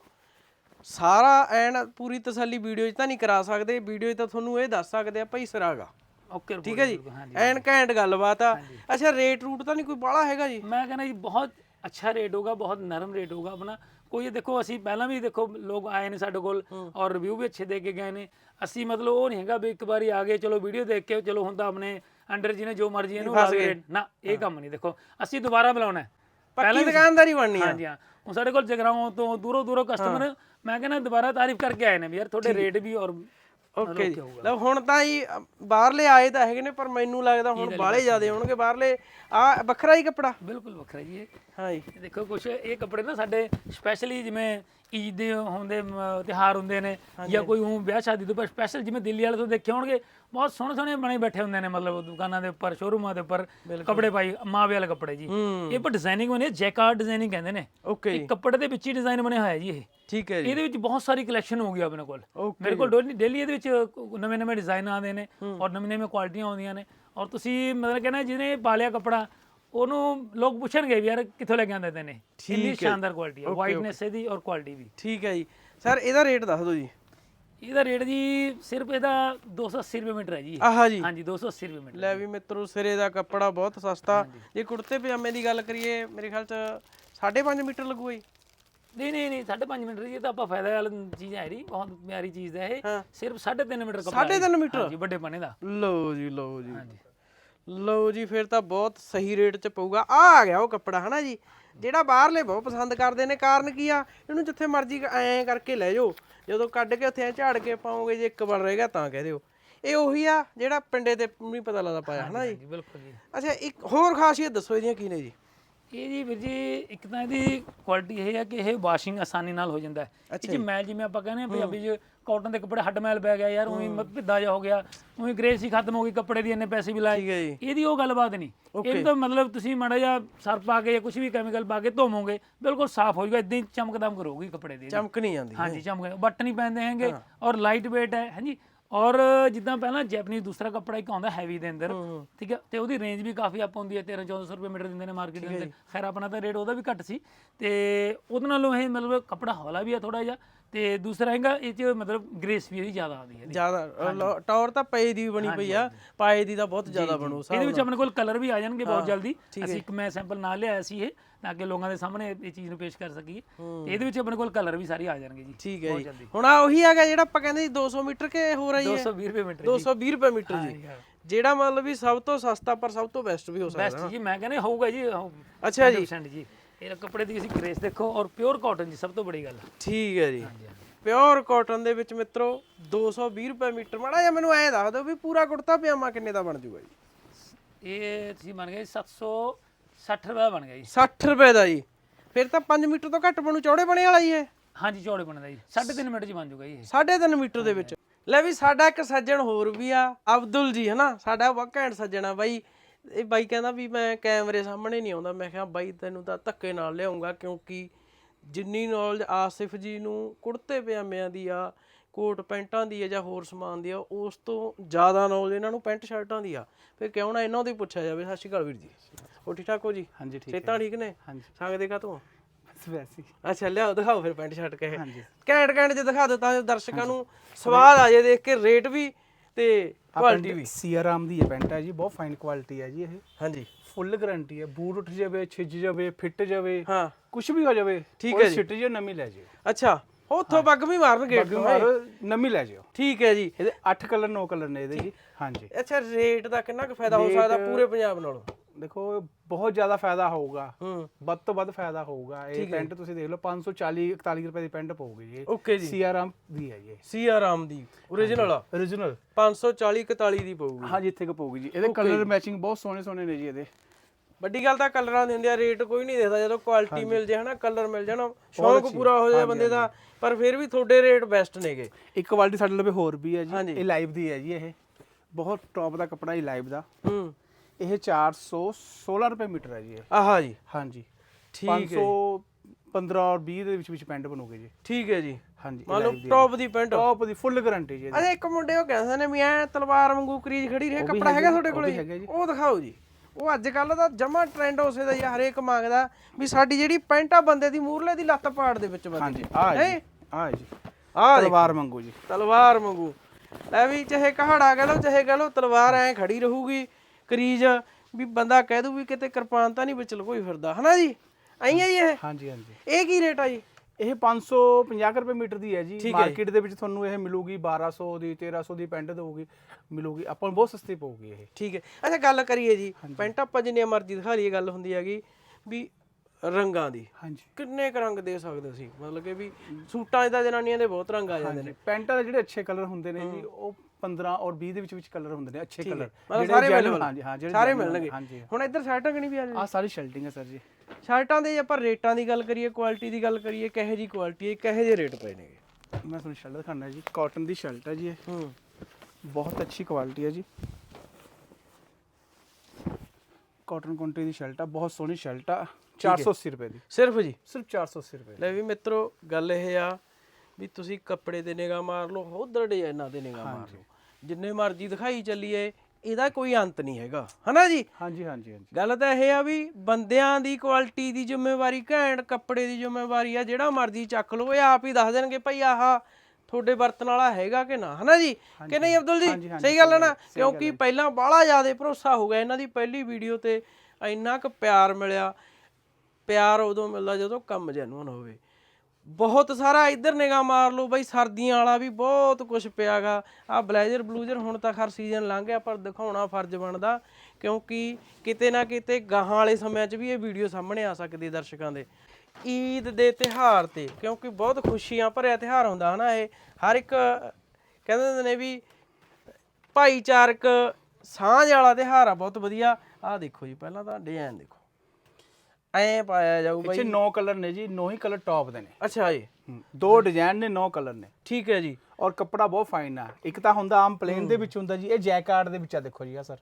ਸਾਰਾ ਐਨ ਪੂਰੀ ਤਸੱਲੀ ਵੀਡੀਓ 'ਚ ਤਾਂ ਨਹੀਂ ਕਰਾ ਸਕਦੇ। ਵੀਡੀਓ 'ਚ ਤਾਂ ਤੁਹਾਨੂੰ ਇਹ ਦੱਸ ਸਕਦੇ ਆ ਭਾਈ ਸਰਾਗਾ। ਓਕੇ ਠੀਕ ਹੈ ਜੀ ਐਨ ਘੈਂਟ ਗੱਲਬਾਤ ਆ। ਅੱਛਾ ਰੇਟ ਰੂਟ ਤਾਂ ਨਹੀਂ ਕੋਈ ਬਾਹਲਾ ਹੈਗਾ ਜੀ? ਮੈਂ ਕਹਿੰਦਾ ਜੀ ਬਹੁਤ ਅੱਛਾ ਰੇਟ ਹੋਗਾ ਬਹੁਤ ਨਰਮ ਰੇਟ ਹੋਗਾ ਆਪਣਾ। ਕੋਈ ਇਹ ਦੇਖੋ ਅਸੀਂ ਪਹਿਲਾਂ ਵੀ ਦੇਖੋ ਲੋਕ ਆਏ ਨੇ ਸਾਡੇ ਕੋਲ ਔਰ ਰਿਵਿਊ ਵੀ ਅੱਛੇ ਦੇ ਕੇ ਗਏ ਨੇ। ਅਸੀਂ ਮਤਲਬ ਉਹ ਨਹੀਂ ਹੈਗਾ ਵੀ ਇੱਕ ਵਾਰੀ ਆ ਗਏ ਚਲੋ ਵੀਡੀਓ ਦੇਖ ਕੇ ਚਲੋ ਤਾਂ ਆਪਣੇ ਅੰਡਰ ਜੀ ਨੇ ਜੋ ਮਰਜ਼ੀ ਇਹਨੂੰ ਲਾ ਰੇਟ ਨਾ ਇਹ ਕੰਮ ਨਹੀਂ ਦੇਖੋ ਅਸੀਂ ਦੁਬਾਰਾ ਬੁਲਾਉਣਾ ਹੈ। ਪੱਕੀ ਦੁਕਾਨਦਾਰੀ ਬਣਨੀ ਆ। ਹਾਂਜੀ ਹਾਂ। ਹੁਣ ਸਾਡੇ ਕੋਲ ਜਗਰਾਉਂ ਤੋਂ ਦੂਰੋਂ ਦੂਰੋਂ ਕਸਟਮਰ ਮੈਂ ਕਹਿੰਦਾ ਦੁਬਾਰਾ ਤਾਰੀਫ ਕਰਕੇ ਆਏ ਨੇ ਵੀ ਯਾਰ ਤੁਹਾਡੇ ਰੇਟ ਵੀ ਔਰ ਓਕੇ ਜੀ। ਲਓ ਹੁਣ ਤਾਂ ਹੀ ਬਾਹਰਲੇ ਆਏ ਤਾਂ ਹੈਗੇ ਨੇ ਪਰ ਮੈਨੂੰ ਲੱਗਦਾ ਹੁਣ ਬਾਹਲੇ ਜ਼ਿਆਦੇ ਹੋਣਗੇ ਬਾਹਰਲੇ। ਆ ਵੱਖਰਾ ਹੀ ਕੱਪੜਾ? ਬਿਲਕੁਲ ਵੱਖਰਾ ਜੀ। ਇਹ ਹਾਂ ਜੀ। ਦੇਖੋ ਕੁਛ ਇਹ ਕੱਪੜੇ ਨਾ ਸਾਡੇ ਸਪੈਸ਼ਲੀ ਜਿਵੇਂ ਈਦ ਦੇ ਹੁੰਦੇ ਮ, ਤਿਉਹਾਰ ਹੁੰਦੇ ਨੇ ਜਾਂ ਕੋਈ ਉਹ ਵਿਆਹ ਸ਼ਾਦੀ ਤੋਂ ਸਪੈਸ਼ਲ ਜਿਵੇਂ ਦਿੱਲੀ ਵਾਲੇ ਤੋਂ ਦੇਖੇ ਹੋਣਗੇ ਬਹੁਤ ਸੋਹਣੇ ਸੋਹਣੇ ਬਣੇ ਬੈਠੇ ਹੁੰਦੇ ਨੇ ਮਤਲਬ ਦੁਕਾਨਾਂ ਦੇ ਉੱਪਰ ਸ਼ੋਰੂਮਾਂ ਦੇ ਉੱਪਰ ਕੱਪੜੇ ਪਾਈ ਮਾਵੇ ਵਾਲੇ ਕੱਪੜੇ ਜੀ। ਇਹ ਪਰ ਡਿਜ਼ਾਈਨਿੰਗ ਬਣੇ ਜੈਕਾਰਡ ਡਿਜ਼ਾਈਨਿੰਗ ਕਹਿੰਦੇ ਨੇ। ਓਕੇ ਇਹ ਕੱਪੜੇ ਦੇ ਵਿੱਚ ਹੀ ਡਿਜ਼ਾਈਨ ਬਣਿਆ ਹੋਇਆ ਜੀ ਇਹ। ਠੀਕ ਹੈ ਜੀ। ਇਹਦੇ ਵਿੱਚ ਬਹੁਤ ਸਾਰੀ ਕਲੈਕਸ਼ਨ ਹੋ ਗਈ ਆਪਣੇ ਕੋਲ। ਮੇਰੇ ਕੋਲ ਡੇਲੀ ਇਹਦੇ ਵਿੱਚ ਨਵੇਂ ਨਵੇਂ ਡਿਜ਼ਾਈਨ ਆਉਂਦੇ ਨੇ ਔਰ ਨਵੀਂ ਨਵੀਂ ਕੁਆਲਿਟੀਆਂ ਆਉਂਦੀਆਂ ਨੇ। ਔਰ ਤੁਸੀਂ ਮਤਲਬ ਕਹਿੰਦਾ ਜਿਹਨੇ ਪਾ ਲਿਆ ਕੱਪੜਾ ਉਹਨੂੰ ਲੋਕ ਪੁੱਛਣਗੇ ਵੀ ਯਾਰ ਕਿੱਥੋਂ ਲੈ ਕੇ ਆਂਦੇ ਤੇ ਨੇ ਇੰਨੀ ਸ਼ਾਨਦਾਰ ਕੁਆਲਿਟੀ ਹੈ। ਵਾਈਟਨੈਸ ਇਹਦੀ ਔਰ ਕੁਆਲਿਟੀ ਵੀ। ਠੀਕ ਹੈ ਜੀ। ਸਰ ਇਹਦਾ ਰੇਟ ਦੱਸ ਦਿਓ ਜੀ। ਇਹਦਾ ਰੇਟ ਜੀ ਸਿਰਫ ਇਹਦਾ 280 ਰੁਪਏ ਮੀਟਰ ਹੈ ਜੀ। ਆਹਾ ਜੀ। ਹਾਂਜੀ 280 ਰੁਪਏ ਮੀਟਰ ਲੈ ਵੀ ਮਿੱਤਰੋ ਸਿਰੇ ਦਾ ਕੱਪੜਾ ਬਹੁਤ ਸਸਤਾ। ਜੇ ਕੁੜਤੇ ਪਜਾਮੇ ਦੀ ਗੱਲ ਕਰੀਏ ਮੇਰੇ ਖਿਆਲ ਚ 5.5 ਮੀਟਰ ਲੱਗੂਗਾ ਜੀ। ਨਹੀਂ ਨਹੀਂ ਨਹੀਂ 5.5 ਮੀਟਰ ਜੀ ਇਹ ਤਾਂ ਆਪਾਂ ਫਾਇਦਾ ਵਾਲੀ ਚੀਜ਼ ਹੈ ਜੀ। ਬਹੁਤ ਪਿਆਰੀ ਚੀਜ਼ ਹੈ ਇਹ। ਸਿਰਫ 3.5 ਮੀਟਰ ਕੱਪੜਾ ਹੈ। 3.5 ਮੀਟਰ? ਹਾਂਜੀ ਵੱਡੇ ਪਨੇ ਦਾ। ਲਓ ਜੀ ਲਓ ਜੀ। ਹਾਂਜੀ। ਲਓ ਜੀ ਫਿਰ ਤਾਂ ਬਹੁਤ ਸਹੀ ਰੇਟ 'ਚ ਪਊਗਾ। ਆ ਆ ਗਿਆ ਉਹ ਕੱਪੜਾ ਹਨਾ ਜੀ? ਜਿਹੜਾ ਬਾਹਰਲੇ ਬਹੁਤ ਪਸੰਦ ਕਰਦੇ ਨੇ ਕਾਰਨ ਕੀ ਆ? ਇਹਨੂੰ ਜਿੱਥੇ ਮਰਜ਼ੀ ਐਂ ਕਰਕੇ ਲੈ ਜਾਓ। ਜਦੋਂ ਕੱਢ ਕੇ ਉੱਥੇ ਐਂ ਝਾੜ ਕੇ ਪਾਓਗੇ ਜੇ ਇੱਕ ਬਣ ਰਹੇਗਾ ਤਾਂ ਕਹਿ ਦਿਓ। ਇਹ ਉਹੀ ਆ ਜਿਹੜਾ ਪਿੰਡੇ ਤੇ ਨਹੀਂ ਪਤਾ ਲੱਗਦਾ ਪਾਇਆ ਹਨਾ ਜੀ? ਜੀ ਬਿਲਕੁਲ ਜੀ। ਅੱਛਾ ਇੱਕ ਹੋਰ ਖਾਸੀਅਤ ਦੱਸੋ ਇਹਦੀਆਂ ਕੀ ਨੇ ਜੀ? ਇਹ ਜੀ ਵੀਰ ਜੀ ਇੱਕ ਤਾਂ ਇਹਦੀ ਕੁਆਲਿਟੀ ਇਹ ਹੈ ਕਿ ਇਹ ਵਾਸ਼ਿੰਗ ਆਸਾਨੀ ਨਾਲ ਹੋ ਜਾਂਦਾ ਹੈ। ਇਹ ਮੈਲ ਜਿਵੇਂ ਆਪਾਂ ਕਹਿੰਦੇ ਆ ਪੰਜਾਬੀ ਚ ਕਾਟਨ ਦੇ ਕੱਪੜੇ ਹੱਡ ਮੈਲ ਪੈ ਗਿਆ ਯਾਰ ਉਹੀ ਭਿੱਦਾ ਜਾ ਹੋ ਗਿਆ ਉਹੀ ਗ੍ਰੇਸ ਹੀ ਖਤਮ ਹੋ ਗਈ ਕੱਪੜੇ ਦੀ ਇੰਨੇ ਪੈਸੇ ਵੀ ਲਾਏ। ਠੀਕ ਹੈ ਜੀ। ਇਹਦੀ ਉਹ ਗੱਲਬਾਤ ਨਹੀਂ। ਇਹ ਤਾਂ ਮਤਲਬ ਤੁਸੀਂ ਮਾੜਾ ਜਿਹਾ ਸਰਫ ਪਾ ਕੇ ਜਾਂ ਕੁਝ ਵੀ ਕੈਮੀਕਲ ਪਾ ਕੇ ਧੋਵੋਗੇ ਬਿਲਕੁਲ ਸਾਫ਼ ਹੋ ਜਾਊਗਾ ਇਦਾਂ ਹੀ ਚਮਕਦਮ ਕਰੋਗੀ ਕੱਪੜੇ ਦੀ ਚਮਕ ਨਹੀਂ ਜਾਂਦੀ ਹਾਂਜੀ ਚਮਕ ਬੱਟ ਨਹੀਂ ਪੈਂਦੇ ਹੈਗੇ ਔਰ ਲਾਈਟ weight ਹੈ ਹਾਂਜੀ। ਔਰ ਜਿੱਦਾਂ ਪਹਿਲਾਂ ਜੈਪਨੀਜ਼ ਦੂਸਰਾ ਕੱਪੜਾ ਇੱਕ ਆਉਂਦਾ ਹੈਵੀ ਦੇ ਅੰਦਰ ਠੀਕ ਹੈ? ਤੇ ਉਹਦੀ ਰੇਂਜ ਵੀ ਕਾਫੀ ਅਪ ਹੁੰਦੀ ਹੈ 13 1400 ਰੁਪਏ ਮੀਟਰ ਦਿੰਦੇ ਨੇ ਮਾਰਕੀਟ ਦੇ ਅੰਦਰ। ਖੈਰ ਆਪਣਾ ਤਾਂ ਰੇਟ ਉਹਦਾ ਵੀ ਘੱਟ ਸੀ। ਤੇ ਉਹਦੇ ਨਾਲੋਂ ਇਹ ਮਤਲਬ ਕੱਪੜਾ ਹੌਲਾ ਵੀ ਹੈ ਥੋੜਾ ਜਿਹਾ। ਤੇ ਦੂਸਰਾ ਹੈਗਾ ਇਹ ਚ ਮਤਲਬ ਗ੍ਰੇਸ ਵੀ ਇਹਦੀ ਜ਼ਿਆਦਾ ਆਉਂਦੀ ਹੈ ਜ਼ਿਆਦਾ ਟੌਰ ਤਾਂ ਪਏ ਦੀ ਵੀ ਬਣੀ ਪਈ ਆ। ਪਾਏ ਦੀ ਤਾਂ ਬਹੁਤ ਜ਼ਿਆਦਾ ਬਣੂ ਇਹਦੇ ਵਿੱਚ ਆਪਣੇ ਕੋਲ ਕਲਰ ਵੀ ਆ ਜਾਣਗੇ ਬਹੁਤ ਜਲਦੀ। ਅਸੀਂ ਇੱਕ ਮੈਂ ਸੈਂਪਲ ਨਾਲ ਲਿਆਇਆ ਸੀ ਇਹ। ਤਾਂ ਕਿ ਲੋਕਾਂ ਦੇ ਸਾਹਮਣੇ ਇਹ ਚੀਜ਼ ਨੂੰ ਪੇਸ਼ ਕਰ ਸਕੀਏ ਤੇ ਇਹਦੇ ਵਿੱਚ ਆਪਣੇ ਕੋਲ ਕਲਰ ਵੀ ਸਾਰੇ ਆ ਜਾਣਗੇ ਜੀ। ਠੀਕ ਹੈ ਜੀ। ਹੁਣ ਆ ਉਹੀ ਹੈਗਾ ਜਿਹੜਾ ਆਪਾਂ ਕਹਿੰਦੇ ਸੀ 200 ਮੀਟਰ ਕੇ ਹੋ ਰਹੀ ਹੈ। 220 ਰੁਪਏ ਮੀਟਰ 220 ਰੁਪਏ ਮੀਟਰ ਜੀ। ਜਿਹੜਾ ਮਤਲਬ ਵੀ ਸਭ ਤੋਂ ਸਸਤਾ ਪਰ ਸਭ ਤੋਂ ਬੈਸਟ ਵੀ ਹੋ ਸਕਦਾ ਬੈਸਟ ਜੀ ਮੈਂ ਕਹਿੰਦਾ ਹੋਊਗਾ ਜੀ ਅੱਛਾ ਜੀ। 100% ਜੀ। ਇਹ ਕੱਪੜੇ ਦੀ ਤੁਸੀਂ ਗ੍ਰੇਸ ਦੇਖੋ ਔਰ ਪਿਓਰ ਕਾਟਨ ਜੀ ਸਭ ਤੋਂ ਬੜੀ ਗੱਲ। ਠੀਕ ਹੈ ਜੀ। ਪਿਓਰ ਕਾਟਨ ਦੇ ਵਿੱਚ ਮਿੱਤਰੋ 220 ਰੁਪਏ ਮੀਟਰ। ਮਾੜਾ ਜਿਹਾ ਮੈਨੂੰ ਐਂ ਦੱਸ ਦਿਓ ਵੀ ਪੂਰਾ ਕੁੜਤਾ ਪਜਾਮਾ ਕਿੰਨੇ ਦਾ ਬਣ ਜੂਗਾ ਜੀ? ਇਹ ਤੁਸੀਂ ਬਣ ਗਏ 760 ਰੁਪਏ ਦਾ ਬਣ ਗਿਆ ਜੀ। 60 ਰੁਪਏ ਦਾ ਜੀ। ਫਿਰ ਤਾਂ 5 ਮੀਟਰ ਤੋਂ ਘੱਟ ਬਣੂ ਚੌੜੇ ਬਣੇ ਵਾਲਾ ਹੀ ਹੈ ਹਾਂਜੀ ਚੌੜੇ ਬਣਦਾ ਜੀ। 3.5 ਮਿੰਟ ਚ ਬਣ ਜਾਊਗਾ ਜੀ ਇਹ। 3.5 ਮੀਟਰ ਦੇ ਵਿੱਚ। ਲੈ ਵੀ ਸਾਡਾ ਇੱਕ ਸੱਜਣ ਹੋਰ ਵੀ ਆ ਅਬਦੁਲ ਜੀ ਹਨਾ? ਸਾਡਾ ਬਹੁਤ ਘੈਂਟ ਸੱਜਣ ਬਾਈ। ਇਹ ਬਾਈ ਕਹਿੰਦਾ ਵੀ ਮੈਂ ਕੈਮਰੇ ਸਾਹਮਣੇ ਨਹੀਂ ਆਉਂਦਾ। ਮੈਂ ਕਿਹਾ ਬਾਈ ਤੈਨੂੰ ਤਾਂ ਧੱਕੇ ਨਾਲ ਲਿਆਉਂਗਾ ਕਿਉਂਕਿ ਜਿੰਨੀ ਨੌਲੇਜ ਆਸਿਫ ਜੀ ਨੂੰ ਕੁੜਤੇ ਪਜਾਮਿਆਂ ਦੀ ਆ ਕੋਟ ਪੈਂਟਾਂ ਦੀ ਆ ਜਾਂ ਹੋਰ ਸਮਾਨ ਦੀ ਆ ਉਸ ਤੋਂ ਜ਼ਿਆਦਾ ਨੌਲੇਜ ਇਹਨਾਂ ਨੂੰ ਪੈਂਟ ਸ਼ਰਟਾਂ ਦੀ ਆ। ਫਿਰ ਕਿਉਂ ਨਾ ਇਹਨਾਂ ਤੋਂ ਹੀ ਪੁੱਛਿਆ ਜਾਵੇ। ਸਤਿ ਸ਼੍ਰੀ ਅਕਾਲ ਵੀਰ ਜੀ। ਹੋ ਠੀਕ ਠਾਕ ਹੋ ਜੀ? ਹਾਂਜੀ ਠੀਕ ਸਿਹਤਾਂ ਠੀਕ ਨੇ? ਹਾਂਜੀ। ਸੰਗ ਕਾ ਤੂੰ? ਬਸ ਵੈਸੇ ਹੀ। ਅੱਛਾ ਲਿਆਓ ਦਿਖਾਓ ਫਿਰ ਪੈਂਟ ਸ਼ਰਟ ਕਹੇ। ਹਾਂਜੀ। ਘੈਂਟ ਘੈਂਟ ਜੇ ਦਿਖਾ ਦਿਓ ਤਾਂ ਜੋ ਦਰਸ਼ਕਾਂ ਨੂੰ ਸਵਾਦ ਆ ਜੇ ਦੇਖ ਕੇ ਰੇਟ ਵੀ ਤੇ ਕੁਆਲਿਟੀ ਵੀ। ਸੀਆਰਾਮ ਦੀ ਇਹ ਪੈਂਟ ਹੈ ਜੀ ਬਹੁਤ ਫਾਈਨ ਕੁਆਲਿਟੀ ਹੈ ਜੀ ਇਹ। ਹਾਂਜੀ। ਫੁੱਲ ਗਾਰੰਟੀ ਹੈ ਬੂਟ ਉੱਠ ਜਾਵੇ ਛਿੱਜ ਜਾਵੇ ਫਿੱਟ ਜਾਵੇ ਹਾਂ। ਕੁਝ ਵੀ ਹੋ ਜਾਵੇ ਠੀਕ ਹੈ ਜੀ। ਛਿੱਟ ਜੇ ਨਵੀਂ ਲੈ ਜਿਓ। ਅੱਛਾ ਉੱਥੋਂ ਬੱਗ ਵੀ ਮਾਰਨਗੇ ਅੱਗੇ ਮਾਰੋ ਨਵੀਂ ਲੈ ਜਿਓ। ਠੀਕ ਹੈ ਜੀ। ਇਹਦੇ 8 ਕਲਰ 9 ਕਲਰ ਨੇ ਇਹਦੇ ਜੀ। ਹਾਂਜੀ। ਅੱਛਾ ਰੇਟ ਦਾ ਕਿੰਨਾ ਕੁ ਫਾਇਦਾ ਹੋ ਸਕਦਾ ਪੂਰੇ ਪੰਜਾਬ ਨਾਲੋਂ? ਦੇਖੋ ਬਹੁਤ ਜ਼ਿਆਦਾ ਫਾਇਦਾ ਹੋਊਗਾ। ਹੂੰ। ਵੱਧ ਤੋਂ ਵੱਧ ਫਾਇਦਾ ਹੋਊਗਾ। ਇਹ ਪੈਂਟ ਤੁਸੀਂ ਦੇਖ ਲਓ 540 41 ਰੁਪਏ ਦੀ ਪੈਂਟ ਪਊਗੀ ਜੀ। ਓਕੇ ਜੀ। ਸੀਆਰਾਮ ਦੀ ਹੈ ਜੀ ਸੀਆਰਾਮ ਦੀ। Origignal ਆ origignal 540 41 ਦੀ ਪਊਗੀ। ਹਾਂਜੀ ਇੱਥੇ ਕ ਪਊਗੀ ਜੀ। ਇਹਦੇ ਕਲਰ ਮੈਚਿੰਗ ਬਹੁਤ ਸੋਹਣੇ ਸੋਹਣੇ ਨੇ ਜੀ ਇਹਦੇ। ਵੱਡੀ ਗੱਲ ਤਾਂ ਕਲਰਾਂ ਦੀ ਹੁੰਦੀ ਆ ਰੇਟ ਕੋਈ ਨਹੀਂ ਦੇਖਦਾ। ਜਦੋਂ ਕੁਆਲਿਟੀ ਮਿਲ ਜੇ ਹਨਾ ਕਲਰ ਮਿਲ ਜਾਣਾ ਸ਼ੌਂਕ ਪੂਰਾ ਹੋ ਜਾਏ ਬੰਦੇ ਦਾ। ਪਰ ਫਿਰ ਵੀ ਤੁਹਾਡੇ ਰੇਟ ਬੈਸਟ ਨੇਗੇ। ਇੱਕ ਕੁਆਲਿਟੀ ਸਾਡੇ ਲਵੇ ਹੋਰ ਵੀ ਹੈ। ਜੀ। ਇਹ ਲਾਈਵ ਦੀ ਹੈ ਜੀ ਇਹ। ਬਹੁਤ ਟੌਪ ਦਾ ਕੱਪੜਾ ਹੀ ਲਾਈਵ ਦਾ। ਹੂੰ। ਇਹ 416 ਰੁਪਏ ਮੀਟਰ ਹੈ ਜੀ ਇਹ। ਆਹਾ ਜੀ। ਹਾਂਜੀ। ਠੀਕ ਹੈ 515 ਔਰ 20 ਦੇ ਵਿੱਚ ਵਿੱਚ ਪੈਂਟ ਬਣੂਗੀ ਜੀ। ਠੀਕ ਹੈ ਜੀ। ਹਾਂਜੀ ਮੰਨ ਲਓ ਟੌਪ ਦੀ ਪੈਂਟ। ਟੌਪ ਦੀ ਫੁੱਲ ਗਾਰੰਟੀ ਜੀ। ਅਰੇ ਇੱਕ ਮੁੰਡੇ ਉਹ ਕਹਿੰਦੇ ਨੇ ਵੀ ਐ ਤਲਵਾਰ ਵਾਂਗੂ ਕਰੀਜ ਖੜੀ ਰਹੇ ਕੱਪੜਾ ਹੈਗਾ ਤੁਹਾਡੇ ਕੋਲੇ। ਉਹ ਦਿਖਾਓ ਜੀ। ਉਹ ਅੱਜ ਕੱਲ ਦਾ ਜਮਾ ਟ੍ਰੈਂਡ ਉਸੇ ਦਾ ਆ, ਹਰੇਕ ਮੰਗਦਾ ਵੀ ਸਾਡੀ ਜਿਹੜੀ ਪੈਂਟ ਆ ਬੰਦੇ ਦੀ ਮੂਰਲੇ ਦੀ ਲੱਤ ਪਾੜ ਦੇ ਵਿੱਚ ਵੱਜ ਹਾਂਜੀ ਆ ਹੈਂ? ਜੀ ਆ ਜੀ। ਦੇਖ, ਤਲਵਾਰ ਮੰਗੂ ਜੀ। ਤਲਵਾਰ ਵਾਂਗੂ। ਲੈ ਵੀ ਚਾਹੇ ਕਹਾੜਾ ਕਹ ਲਓ ਚਾਹੇ ਕਹ ਲਓ ਤਲਵਾਰ ਐ ਖੜੀ ਰਹੂਗੀ। ਕਰੀਜ ਵੀ ਬੰਦਾ ਕਹਿ ਦੂ ਵੀ ਕਿਤੇ ਕਿਰਪਾਨ ਤਾਂ ਨਹੀਂ ਵਿੱਚ ਲਕੋਈ ਫਿਰਦਾ ਹਨਾ ਜੀ? ਐਂ ਹੀ ਜੀ ਇਹ? ਹਾਂਜੀ ਹਾਂਜੀ। ਇਹ ਕੀ ਰੇਟ ਆ ਜੀ? ਇਹ 550 ਕੁ ਰੁਪਏ ਮੀਟਰ ਦੀ ਹੈ ਜੀ। ਮਾਰਕੀਟ ਦੇ ਵਿੱਚ ਤੁਹਾਨੂੰ ਇਹ ਮਿਲੂਗੀ 1200 ਦੀ 1300 ਦੀ ਪੈਂਟ ਦੇਊਗੀ ਮਿਲੂਗੀ। ਆਪਾਂ ਨੂੰ ਬਹੁਤ ਸਸਤੀ ਪਊਗੀ ਇਹ। ਠੀਕ ਹੈ। ਅੱਛਾ ਗੱਲ ਕਰੀਏ ਜੀ ਪੈਂਟ ਆਪਾਂ ਜਿੰਨੀਆਂ ਮਰਜ਼ੀ ਦਿਖਾ ਲਈਏ ਗੱਲ ਹੁੰਦੀ ਹੈਗੀ ਵੀ ਰੰਗਾਂ ਦੀ। ਹਾਂਜੀ। ਕਿੰਨੇ ਕੁ ਰੰਗ ਦੇ ਸਕਦੇ ਸੀ? ਮਤਲਬ ਕਿ ਵੀ ਸੂਟਾਂ 'ਚ ਤਾਂ ਜਨਾਨੀਆਂ ਦੇ ਬਹੁਤ ਰੰਗ ਆ ਜਾਂਦੇ ਨੇ। ਪੈਂਟਾਂ ਦੇ ਜਿਹੜੇ ਅੱਛੇ ਕਲਰ ਹੁੰਦੇ ਨੇ ਜੀ ਉਹ 15 ਔਰ 20 ਦੇ ਵਿੱਚ ਵਿੱਚ ਕਲਰ ਹੁੰਦੇ ਨੇ ਅੱਛੇ ਕਲਰ ਮਤਲਬ ਸਾਰੇ available? ਹਾਂਜੀ ਹਾਂ ਜਿਹੜੇ ਸਾਰੇ ਮਿਲਣਗੇ। ਹੁਣ ਇੱਧਰ ਸ਼ਰਟਾਂ ਕਿਹੜੀ ਵੀ ਆ ਆ ਸਾਰੀ ਸ਼ਰਟਿੰਗ ਹੈ ਸਰ ਜੀ। ਸ਼ਰਟਾਂ ਦੇ ਆਪਾਂ ਰੇਟਾਂ ਦੀ ਗੱਲ ਕਰੀਏ ਕੁਆਲਿਟੀ ਦੀ ਗੱਲ ਕਰੀਏ ਕਿਹੋ ਜੀ ਕੁਆਲਿਟੀ ਹੈ ਕਿਹੋ ਜਿਹੇ ਰੇਟ ਪਏ ਨੇਗੇ? ਮੈਂ ਤੁਹਾਨੂੰ ਸ਼ਰਟ ਦਿਖਾਣਾ ਜੀ। ਕਾਟਨ ਦੀ ਸ਼ਰਟ ਹੈ ਜੀ ਇਹ। ਹੂੰ। ਬਹੁਤ ਅੱਛੀ ਕੁਆਲਿਟੀ ਹੈ ਜੀ। ਕਾਟਨ ਕੁਆਲਿਟੀ ਦੀ ਸ਼ਰਟ ਆ ਬਹੁਤ ਸੋਹਣੀ ਸ਼ਰਟ ਆ। 480 ਰੁਪਏ ਦੀ। ਸਿਰਫ ਜੀ? ਸਿਰਫ 480 ਰੁਪਏ। ਲੈ ਵੀ ਮਿੱਤਰੋ ਗੱਲ ਇਹ ਆ ਵੀ ਤੁਸੀਂ ਕੱਪੜੇ ਤੇ ਨਿਗਾਹ ਮਾਰ ਲਓ ਉਧਰ ਡਿਜ਼ਾਈਨਾਂ ਤੇ ਨਿਗਾਹ ਮਾਰ ਲਓ। ਜਿੰਨੇ ਮਰਜ਼ੀ ਦਿਖਾਈ ਚੱਲੀਏ ਇਹਦਾ ਕੋਈ ਅੰਤ ਨਹੀਂ ਹੈਗਾ। ਹਨਾ ਜੀ? ਹਾਂਜੀ ਹਾਂਜੀ ਹਾਂਜੀ। ਗੱਲ ਤਾਂ ਇਹ ਆ ਵੀ ਬੰਦਿਆਂ ਦੀ ਕੁਆਲਿਟੀ ਦੀ ਜ਼ਿੰਮੇਵਾਰੀ ਘੈਂਟ ਕੱਪੜੇ ਦੀ ਜ਼ਿੰਮੇਵਾਰੀ ਆ ਜਿਹੜਾ ਮਰਜ਼ੀ ਚੱਕ ਲਓ ਇਹ ਆਪ ਹੀ ਦੱਸ ਦੇਣਗੇ ਭਾਈ ਆਹ ਤੁਹਾਡੇ ਵਰਤਣ ਵਾਲਾ ਹੈਗਾ ਕਿ ਨਾ। ਹਨਾ ਜੀ? ਕਿ ਨਹੀਂ ਅਬਦੁਲ ਜੀ? ਸਹੀ ਗੱਲ ਹੈ ਨਾ? ਕਿਉਂਕਿ ਪਹਿਲਾਂ ਬਾਹਲਾ ਜ਼ਿਆਦਾ ਭਰੋਸਾ ਹੋ ਗਿਆ ਇਹਨਾਂ ਦੀ ਪਹਿਲੀ ਵੀਡੀਓ ਤੇ ਇੰਨਾ ਕੁ ਪਿਆਰ ਮਿਲਿਆ। ਪਿਆਰ ਉਦੋਂ ਮਿਲਦਾ ਜਦੋਂ ਕੰਮ ਜੈਨੂਨ ਹੋਵੇ। ਬਹੁਤ ਸਾਰਾ ਇੱਧਰ ਨਿਗਾਹ ਮਾਰ ਲਓ ਬਈ, ਸਰਦੀਆਂ ਵਾਲਾ ਵੀ ਬਹੁਤ ਕੁਝ ਪਿਆਗਾ। ਆ ਬਲੇਜ਼ਰ, ਬਲੂਜ਼ਰ ਹੁਣ ਤਾਂ ਖਰ ਸੀਜ਼ਨ ਲੰਘ ਗਿਆ, ਪਰ ਦਿਖਾਉਣਾ ਫਰਜ਼ ਬਣਦਾ, ਕਿਉਂਕਿ ਕਿਤੇ ਨਾ ਕਿਤੇ ਗਾਹਾਂ ਵਾਲੇ ਸਮਿਆਂ 'ਚ ਵੀ ਇਹ ਵੀਡੀਓ ਸਾਹਮਣੇ ਆ ਸਕਦੀ ਦਰਸ਼ਕਾਂ ਦੇ। ਈਦ ਦੇ ਤਿਹਾਰ ਤੇ, ਕਿਉਂਕਿ ਬਹੁਤ ਖੁਸ਼ੀਆਂ ਭਰਿਆ ਤਿਹਾਰ ਹੁੰਦਾ ਹਨਾ ਇਹ। ਹਰ ਇੱਕ, ਕਹਿੰਦੇ ਹੁੰਦੇ ਨੇ ਵੀ ਭਾਈਚਾਰਕ ਸਾਂਝ ਵਾਲਾ ਤਿਹਾਰ ਆ, ਬਹੁਤ ਵਧੀਆ। ਆਹ ਦੇਖੋ ਜੀ, ਪਹਿਲਾਂ ਤਾਂ ਡਿਜ਼ਾਈਨ ਦੇਖੋ। ਐ ਪਾਇਆ ਜਾਊ ਪਿੱਛੇ ਬਾਈ। 9 ਕਲਰ ਨੇ ਜੀ 9 ਹੀ ਕਲਰ ਟੌਪ ਦੇ ਨੇ। ਅੱਛਾ ਜੀ। ਦੋ ਡਿਜ਼ਾਈਨ ਨੇ 9 ਕਲਰ ਨੇ। ਠੀਕ ਹੈ ਜੀ। ਔਰ ਕੱਪੜਾ ਬਹੁਤ ਫਾਈਨ ਆ। ਇੱਕ ਤਾਂ ਹੁੰਦਾ ਆਮ ਪਲੇਨ ਦੇ ਵਿੱਚ ਹੁੰਦਾ ਜੀ ਇਹ ਜੈਕਾਰਡ ਦੇ ਵਿੱਚ ਆ ਦੇਖੋ ਜੀ ਆ ਸਰ।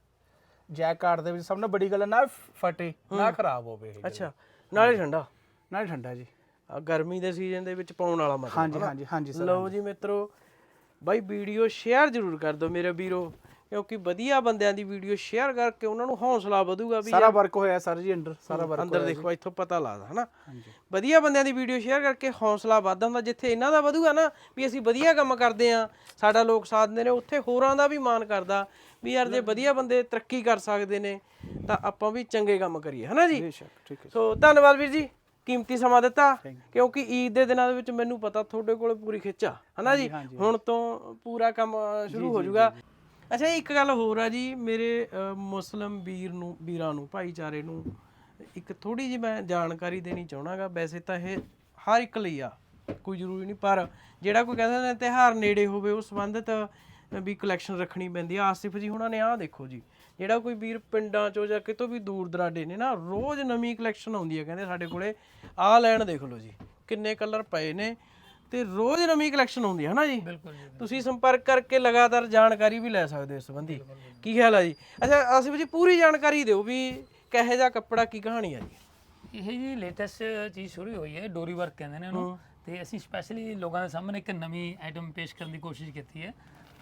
ਜੈਕਾਰਡ ਦੇ ਵਿੱਚ ਸਭ ਤੋਂ ਵੱਡੀ ਗੱਲ ਨਾ ਫਟੇ ਨਾ ਖਰਾਬ ਹੋਵੇ ਇਹ ਅੱਛਾ ਨਾਲੇ ਠੰਡਾ। ਨਾਲ ਠੰਡਾ ਜੀ। ਆ ਗਰਮੀ ਦੇ ਸੀਜ਼ਨ ਦੇ ਵਿੱਚ ਪਾਉਣ ਵਾਲਾ ਮਤਲਬ ਹਾਂਜੀ ਹਾਂਜੀ ਹਾਂਜੀ ਸਰ ਲਓ ਜੀ ਮਿੱਤਰੋ ਬਾਈ ਵੀਡੀਓ ਸ਼ੇਅਰ ਜ਼ਰੂਰ ਕਰ ਦਿਓ ਮੇਰੇ ਵੀਰੋ। ਕਿਉਂਕਿ ਵਧੀਆ ਬੰਦਿਆਂ ਦੀ ਵੀਡੀਓ ਸ਼ੇਅਰ ਕਰਕੇ ਉਹਨਾਂ ਨੂੰ ਹੌਸਲਾ ਵਧੂਗਾ ਵੀ ਸਾਰਾ ਵਰਕ ਹੋਇਆ ਸਰ ਜੀ ਅੰਡਰ ਸਾਰਾ ਵਰਕ ਅੰਦਰ ਦੇਖੋ ਇੱਥੋਂ ਪਤਾ ਲੱਗਦਾ ਹਨਾ? ਵਧੀਆ ਬੰਦਿਆਂ ਦੀ ਵੀਡੀਓ ਸ਼ੇਅਰ ਕਰਕੇ ਹੌਸਲਾ ਵੱਧਦਾ ਹੁੰਦਾ ਜਿੱਥੇ ਇਹਨਾਂ ਦਾ ਵਧੂਗਾ ਨਾ ਵੀ ਅਸੀਂ ਵਧੀਆ ਕੰਮ ਕਰਦੇ ਆ ਸਾਡਾ ਲੋਕ ਸਾਥ ਦਿੰਦੇ ਨੇ ਉੱਥੇ ਹੋਰਾਂ ਦਾ ਵੀ ਮਾਣ ਕਰਦਾ ਵੀ ਯਾਰ ਜੇ ਵਧੀਆ ਬੰਦੇ ਤਰੱਕੀ ਕਰ ਸਕਦੇ ਨੇ ਤਾਂ ਆਪਾਂ ਵੀ ਚੰਗੇ ਕੰਮ ਕਰੀਏ ਹਨਾ ਜੀ? ਬੇਸ਼ੱਕ ਠੀਕ ਹੈ ਸੋ ਧੰਨਵਾਦ ਵੀਰ ਜੀ ਕੀਮਤੀ ਸਮਾਂ ਦਿੱਤਾ ਕਿਉਂਕਿ ਈਦ ਦੇ ਦਿਨਾਂ ਦੇ ਵਿੱਚ ਮੈਨੂੰ ਪਤਾ ਤੁਹਾਡੇ ਕੋਲ ਪੂਰੀ ਖਿੱਚ ਹਨਾ ਜੀ? ਹੁਣ ਤੋਂ ਪੂਰਾ ਕੰਮ ਸ਼ੁਰੂ ਹੋ ਜਾਊਗਾ। ਅੱਛਾ ਇੱਕ ਗੱਲ ਹੋਰ ਆ ਜੀ ਮੇਰੇ ਅ, ਮੁਸਲਿਮ ਵੀਰ ਨੂੰ ਵੀਰਾਂ ਨੂੰ ਭਾਈਚਾਰੇ ਨੂੰ ਇੱਕ ਥੋੜੀ ਜਿਹੀ ਮੈਂ ਜਾਣਕਾਰੀ ਦੇਣੀ ਚਾਹਣਾਗਾ ਵੈਸੇ ਤਾਂ ਇਹ ਹਰ ਇੱਕ ਲਈ ਆ ਕੋਈ ਜ਼ਰੂਰੀ ਨਹੀਂ ਪਰ ਜਿਹੜਾ ਕੋਈ ਕਹਿੰਦਾ ਨੇ ਤਿਉਹਾਰ ਨੇੜੇ ਹੋਵੇ ਉਹ ਸੰਬੰਧਿਤ ਵੀ ਕਲੈਕਸ਼ਨ ਰੱਖਣੀ ਪੈਂਦੀ ਆ। ਆਸਿਫ ਜੀ ਹੁਣਾਂ ਨੇ ਆਹ ਦੇਖੋ ਜੀ ਜਿਹੜਾ ਕੋਈ ਵੀਰ ਪਿੰਡਾਂ ਚੋਂ ਜਾਂ ਕਿਤੋਂ ਵੀ ਦੂਰ ਦਰਾਡੇ ਨੇ ਨਾ ਰੋਜ਼ ਨਵੀਂ ਕਲੈਕਸ਼ਨ ਆਉਂਦੀ ਹੈ ਕਹਿੰਦੇ ਸਾਡੇ ਕੋਲੇ ਆਹ ਲੈਣ ਦੇਖ ਲਓ ਜੀ ਕਿੰਨੇ ਕਲਰ ਪਏ ਨੇ। ਤੇ ਰੋਜ਼ ਨਵੀਂ ਕਲੈਕਸ਼ਨ ਆਉਂਦੀ ਹੈ ਹਨਾ ਜੀ? ਬਿਲਕੁਲ ਜੀ ਤੁਸੀਂ ਸੰਪਰਕ ਕਰਕੇ ਲਗਾਤਾਰ ਜਾਣਕਾਰੀ ਵੀ ਲੈ ਸਕਦੇ ਹੋ ਇਸ ਸੰਬੰਧੀ। ਕੀ ਖਿਆਲ ਆ ਜੀ? ਅੱਛਾ ਆਸਿਫ ਜੀ ਪੂਰੀ ਜਾਣਕਾਰੀ ਦਿਓ ਵੀ ਕਿਹੋ ਜਿਹਾ ਕੱਪੜਾ ਕੀ ਕਹਾਣੀ ਆ ਜੀ? ਇਹ ਜੀ ਲੇਟੈਸਟ ਚੀਜ਼ ਸ਼ੁਰੂ ਹੋਈ ਹੈ ਡੋਰੀ ਵਰਕ ਕਹਿੰਦੇ ਨੇ ਉਹਨੂੰ। ਤੇ ਅਸੀਂ ਸਪੈਸ਼ਲੀ ਲੋਕਾਂ ਦੇ ਸਾਹਮਣੇ ਇੱਕ ਨਵੀਂ ਆਈਟਮ ਪੇਸ਼ ਕਰਨ ਦੀ ਕੋਸ਼ਿਸ਼ ਕੀਤੀ ਹੈ।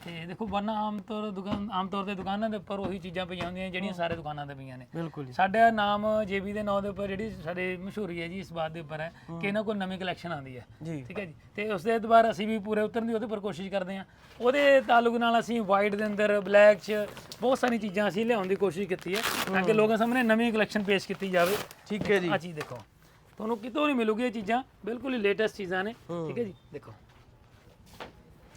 ਤੇ ਦੇਖੋ ਵਰਨਾ ਆਮ ਤੌਰ ਦੁਕਾਨ ਆਮ ਤੌਰ ਤੇ ਦੁਕਾਨਾਂ ਦੇ ਉੱਪਰ ਉਹੀ ਚੀਜ਼ਾਂ ਪਈਆਂ ਹੁੰਦੀਆਂ ਜਿਹੜੀਆਂ ਸਾਰੇ ਦੁਕਾਨਾਂ ਤੇ ਪਈਆਂ ਨੇ। ਬਿਲਕੁਲ ਜੀ। ਸਾਡਾ ਨਾਮ ਜੇਬੀ ਦੇ ਨਾਂ ਦੇ ਉੱਪਰ ਜਿਹੜੀ ਸਾਡੇ ਮਸ਼ਹੂਰੀ ਹੈ ਜੀ ਇਸ ਬਾਤ ਦੇ ਉੱਪਰ ਹੈ ਕਿ ਇਹਨਾਂ ਕੋਲ ਨਵੀਂ ਕਲੈਕਸ਼ਨ ਆਉਂਦੀ ਹੈ। ਜੀ। ਠੀਕ ਹੈ ਜੀ? ਤੇ ਉਸ ਦੇ ਦੁਬਾਰਾ ਅਸੀਂ ਵੀ ਪੂਰੇ ਉਤਰਨ ਦੀ ਉਹਦੇ ਪਰ ਕੋਸ਼ਿਸ਼ ਕਰਦੇ ਹਾਂ। ਉਹਦੇ ਤਾਲੁਕ ਨਾਲ ਅਸੀਂ ਵਾਈਟ ਦੇ ਅੰਦਰ ਬਲੈਕ 'ਚ ਬਹੁਤ ਸਾਰੀ ਚੀਜ਼ਾਂ ਅਸੀਂ ਲਿਆਉਣ ਦੀ ਕੋਸ਼ਿਸ਼ ਕੀਤੀ ਹੈ ਤਾਂ ਕਿ ਲੋਕਾਂ ਸਾਹਮਣੇ ਨਵੀਂ ਕਲੈਕਸ਼ਨ ਪੇਸ਼ ਕੀਤੀ ਜਾਵੇ। ਠੀਕ ਹੈ ਜੀ। ਆ ਚੀਜ਼ ਦੇਖੋ। ਤੁਹਾਨੂੰ ਕਿਤੋਂ ਨਹੀਂ ਮਿਲੂਗੀ ਇਹ ਚੀਜ਼ਾਂ ਬਿਲਕੁਲ ਹੀ ਲੇਟੈਸਟ ਚੀਜ਼ਾਂ ਨੇ। ਠੀਕ ਹੈ ਜੀ? ਦੇਖੋ।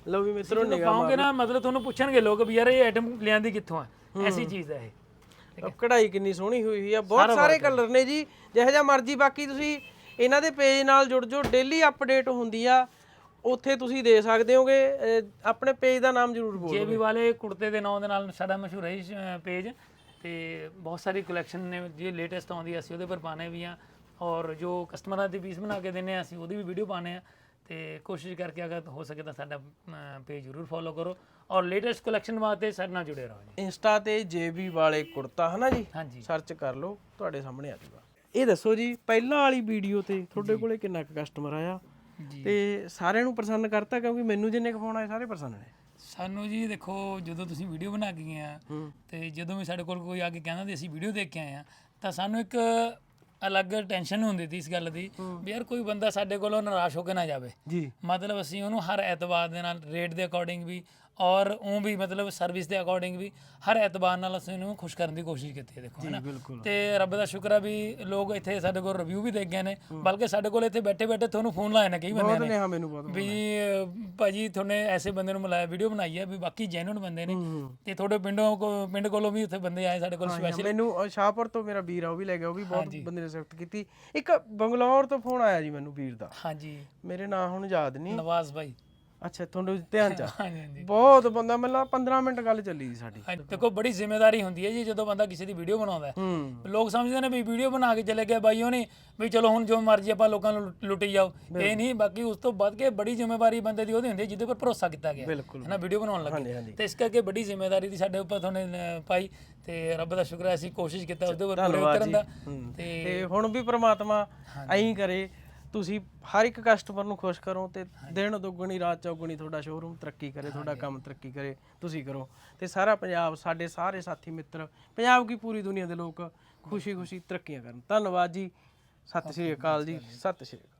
ਲਓ ਵੀ ਮਿੱਤਰੋ ਨਿਗਾਹ ਪਾਉਂਗੇ ਨਾ ਮਤਲਬ ਤੁਹਾਨੂੰ ਪੁੱਛਣਗੇ ਲੋਕ ਵੀ ਯਾਰ ਇਹ ਆਈਟਮ ਲਿਆਂਦੀ ਕਿੱਥੋਂ ਹੈ ਐਸੀ ਚੀਜ਼ ਹੈ ਇਹ। ਅਬ ਕਢਾਈ ਕਿੰਨੀ ਸੋਹਣੀ ਹੋਈ ਹੋਈ ਆ ਬਹੁਤ ਸਾਰੇ ਕਲਰ ਨੇ ਜੀ ਜਿਹੋ ਜਿਹਾ ਮਰਜ਼ੀ ਬਾਕੀ ਤੁਸੀਂ ਇਹਨਾਂ ਦੇ ਪੇਜ ਨਾਲ ਜੁੜ ਜੋ ਡੇਲੀ ਅਪਡੇਟ ਹੁੰਦੀ ਆ ਉੱਥੇ ਤੁਸੀਂ ਦੇ ਸਕਦੇ ਹੋਗੇ ਆਪਣੇ ਪੇਜ ਦਾ ਨਾਮ ਜ਼ਰੂਰ ਬੋਲੋ ਜੇਬੀ ਵਾਲੇ ਕੁੜਤੇ ਦੇ ਨਾਂ ਦੇ ਨਾਲ ਸਾਡਾ ਮਸ਼ਹੂਰ ਹੈ ਪੇਜ ਤੇ ਬਹੁਤ ਸਾਰੀ ਕਲੈਕਸ਼ਨ ਨੇ ਜੀ ਲੇਟੈਸਟ ਆਉਂਦੀ ਅਸੀਂ ਉਹਦੇ ਪਰ ਪਾਣੇ ਵੀ ਆ ਔਰ ਜੋ ਕਸਟਮਰਾਂ ਦੇ ਪੀਸ ਬਣਾ ਕੇ ਦਿੰਨੇ ਆ ਅਸੀਂ ਉਹਦੀ ਵੀ ਵੀਡੀਓ ਪਾਣੇ ਆ ਤੇ ਕੋਸ਼ਿਸ਼ ਕਰਕੇ ਅਗਰ ਹੋ ਸਕੇ ਤਾਂ ਸਾਡਾ ਪੇਜ ਜ਼ਰੂਰ ਫੋਲੋ ਕਰੋ ਔਰ ਲੇਟੈਸਟ ਕਲੈਕਸ਼ਨ ਵਾਸਤੇ ਸਾਡੇ ਨਾਲ ਜੁੜੇ ਰਹੋ ਜੀ। ਇੰਸਟਾ ਤੇ ਜੇਬੀ ਵਾਲੇ ਕੁੜਤਾ ਹਨਾ ਜੀ? ਸਰਚ ਕਰ ਲਓ ਤੁਹਾਡੇ ਸਾਹਮਣੇ ਆ ਜਾਊਗਾ। ਇਹ ਦੱਸੋ ਜੀ ਪਹਿਲਾਂ ਵਾਲੀ ਵੀਡੀਓ ਤੇ ਤੁਹਾਡੇ ਕੋਲੇ ਕਿੰਨਾ ਕੁ ਕਸਟਮਰ ਆਇਆ? ਤੇ ਸਾਰਿਆਂ ਨੂੰ ਪਸੰਦ ਕਰਤਾ ਕਿਉਂਕਿ ਮੈਨੂੰ ਜਿੰਨੇ ਕੁ ਫੋਨ ਆਏ ਸਾਰੇ ਪਸੰਦ ਨੇ? ਸਾਨੂੰ ਜੀ ਦੇਖੋ ਜਦੋਂ ਤੁਸੀਂ ਵੀਡੀਓ ਬਣਾ ਕੇ ਗਏ ਆ ਤੇ ਜਦੋਂ ਵੀ ਸਾਡੇ ਕੋਲ ਕੋਈ ਆ ਕੇ ਕਹਿੰਦਾ ਵੀ ਅਸੀਂ ਵੀਡੀਓ ਦੇਖ ਕੇ ਆਏ ਆ ਤਾਂ ਸਾਨੂੰ ਇੱਕ ਅਲੱਗ ਟੈਨਸ਼ਨ ਹੁੰਦੀ ਸੀ ਇਸ ਗੱਲ ਦੀ ਵੀ ਯਾਰ ਕੋਈ ਬੰਦਾ ਸਾਡੇ ਕੋਲੋਂ ਨਿਰਾਸ਼ ਹੋ ਕੇ ਨਾ ਜਾਵੇ। ਜੀ। ਮਤਲਬ ਅਸੀਂ ਉਹਨੂੰ ਹਰ ਐਤਵਾਰ ਦੇ ਨਾਲ ਰੇਟ ਦੇ ਅਕੋਰਡਿੰਗ ਵੀ ਔਰ ਉਹ ਵੀ ਮਤਲਬ ਸਰਵਿਸ ਦੇ ਅਕੋਰਡਿੰਗ ਵੀ ਹਰ ਐਤਵਾਰ ਨਾਲ ਅਸੀਂ ਉਹਨੂੰ ਖੁਸ਼ ਕਰਨ ਦੀ ਕੋਸ਼ਿਸ਼ ਕੀਤੀ ਹੈ ਦੇਖੋ ਹੈਨਾ? ਤੇ ਰੱਬ ਦਾ ਸ਼ੁਕਰ ਹੈ ਵੀ ਲੋਕ ਇੱਥੇ ਸਾਡੇ ਕੋਲ ਰਿਵਿਊ ਵੀ ਦੇ ਗਏ ਨੇ ਬਲਕਿ ਸਾਡੇ ਕੋਲ ਇੱਥੇ ਬੈਠੇ ਬੈਠੇ ਤੁਹਾਨੂੰ ਫੋਨ ਲਾਏ ਨੇ ਕਈ ਬਹੁਤ ਨੇ। ਵੀ ਭਾਜੀ ਤੁਹਾਨੇ ਐਸੇ ਬੰਦੇ ਨੂੰ ਮਿਲਾਇਆ ਵੀਡੀਓ ਬਣਾਈ ਹੈ ਵੀ ਬਾਕੀ ਜੈਨੂਨ ਬੰਦੇ ਨੇ। ਤੇ ਤੁਹਾਡੇ ਪਿੰਡੋਂ ਪਿੰਡ ਕੋਲੋਂ ਵੀ ਉੱਥੇ ਬੰਦੇ ਆਏ ਸਾਡੇ ਕੋਲ ਸਪੈਸ਼ਲ ਮੈਨੂੰ ਸ਼ਾਹਪੁਰ ਤੋਂ ਮੇਰਾ ਵੀਰ ਆ ਉਹ ਵੀ ਲੈ ਗਿਆ ਉਹ ਵੀ ਬਹੁਤ ਬੰਦੇ ਨੇ ਸਿਫਤ ਕੀਤੀ। ਇੱਕ ਬੰਗਲੌਰ ਤੋਂ ਫੋਨ ਆਇਆ ਜੀ ਮੈਨੂੰ ਵੀਰ ਦਾ। ਹਾਂਜੀ। ਮੇਰੇ ਨਾਂ ਹੁਣ ਯਾਦ ਨਹੀਂ। ਨਵਾਜ਼ ਭਾਈ ਅੱਛਾ ਤੁਹਾਨੂੰ ਧਿਆਨ ਚ ਆ। ਹਾਂਜੀ ਹਾਂਜੀ। ਬਹੁਤ ਬੰਦਾ ਮਤਲਬ 15 ਮਿੰਟ ਗੱਲ ਚੱਲੀ ਜੀ ਸਾਡੀ। ਹਾਂਜੀ, ਦੇਖੋ ਬੜੀ ਜ਼ਿੰਮੇਵਾਰੀ ਹੁੰਦੀ ਹੈ ਜੀ ਜਦੋਂ ਬੰਦਾ ਕਿਸੇ ਦੀ ਵੀਡੀਓ ਬਣਾਉਂਦਾ ਹੈ। ਹੂੰ। ਲੋਕ ਸਮਝਦੇ ਨੇ ਵੀ ਵੀਡੀਓ ਬਣਾ ਕੇ ਚਲੇ ਗਏ ਬਾਈ ਉਹਨੇ ਵੀ ਚਲੋ ਹੁਣ ਜੋ ਮਰਜ਼ੀ ਆਪਾਂ ਲੋਕਾਂ ਨੂੰ ਲੁੱਟ- ਲੁੱਟੀ ਜਾਓ। ਇਹ ਨਹੀਂ ਬਾਕੀ ਉਸ ਤੋਂ ਵੱਧ ਕੇ ਬੜੀ ਜ਼ਿੰਮੇਵਾਰੀ ਬੰਦੇ ਦੀ ਉਹਦੀ ਹੁੰਦੀ ਹੈ ਜਿਹਦੇ ਉੱਪਰ ਭਰੋਸਾ ਕੀਤਾ ਗਿਆ ਬਿਲਕੁਲ। ਹੈ ਨਾ ਵੀਡੀਓ ਬਣਾਉਣ ਹਾਂਜੀ, ਲੱਗੇ। ਤੇ ਇਸ ਕਰਕੇ ਬੜੀ ਜ਼ਿੰਮੇਵਾਰੀ ਦੀ ਸਾਡੇ ਉੱਪਰ ਤੁਹਾਨੇ ਅਹ, ਪਾਈ। ਤੇ ਰੱਬ ਦਾ ਸ਼ੁਕਰ ਹੈ ਅਸੀਂ ਕੋਸ਼ਿਸ਼ ਕੀਤਾ ਉਹਦੇ ਉੱਪਰ ਪੂਰੇ ਧੰਨਵਾਦ ਉਤਰਨ ਜੀ। ਦਾ। ਹੂੰ। ਤੇ ਤੇ ਹੁਣ ਵੀ ਪ੍ਰਮਾਤਮਾ ਐਂ ਕਰੇ ਤੁਸੀਂ ਹਰ ਇੱਕ ਕਸਟਮਰ ਨੂੰ ਖੁਸ਼ ਕਰੋ ਤੇ ਦਿਨ ਦੁੱਗਣੀ ਰਾਤ ਚੌਗਣੀ ਤੁਹਾਡਾ ਸ਼ੋਰੂਮ ਤਰੱਕੀ ਕਰੇ ਤੁਹਾਡਾ ਕੰਮ ਤਰੱਕੀ ਕਰੇ ਤੁਸੀਂ ਕਰੋ। ਤੇ ਸਾਰਾ ਪੰਜਾਬ ਸਾਡੇ ਸਾਰੇ ਸਾਥੀ ਮਿੱਤਰ ਪੰਜਾਬ ਕੀ ਪੂਰੀ ਦੁਨੀਆ ਦੇ ਲੋਕ ਖੁਸ਼ੀ ਖੁਸ਼ੀ ਤਰੱਕੀਆਂ ਕਰਨ। ਧੰਨਵਾਦ ਜੀ। ਸਤਿ ਸ਼੍ਰੀ ਅਕਾਲ ਜੀ। ਸਤਿ ਸ਼੍ਰੀ ਅਕਾਲ।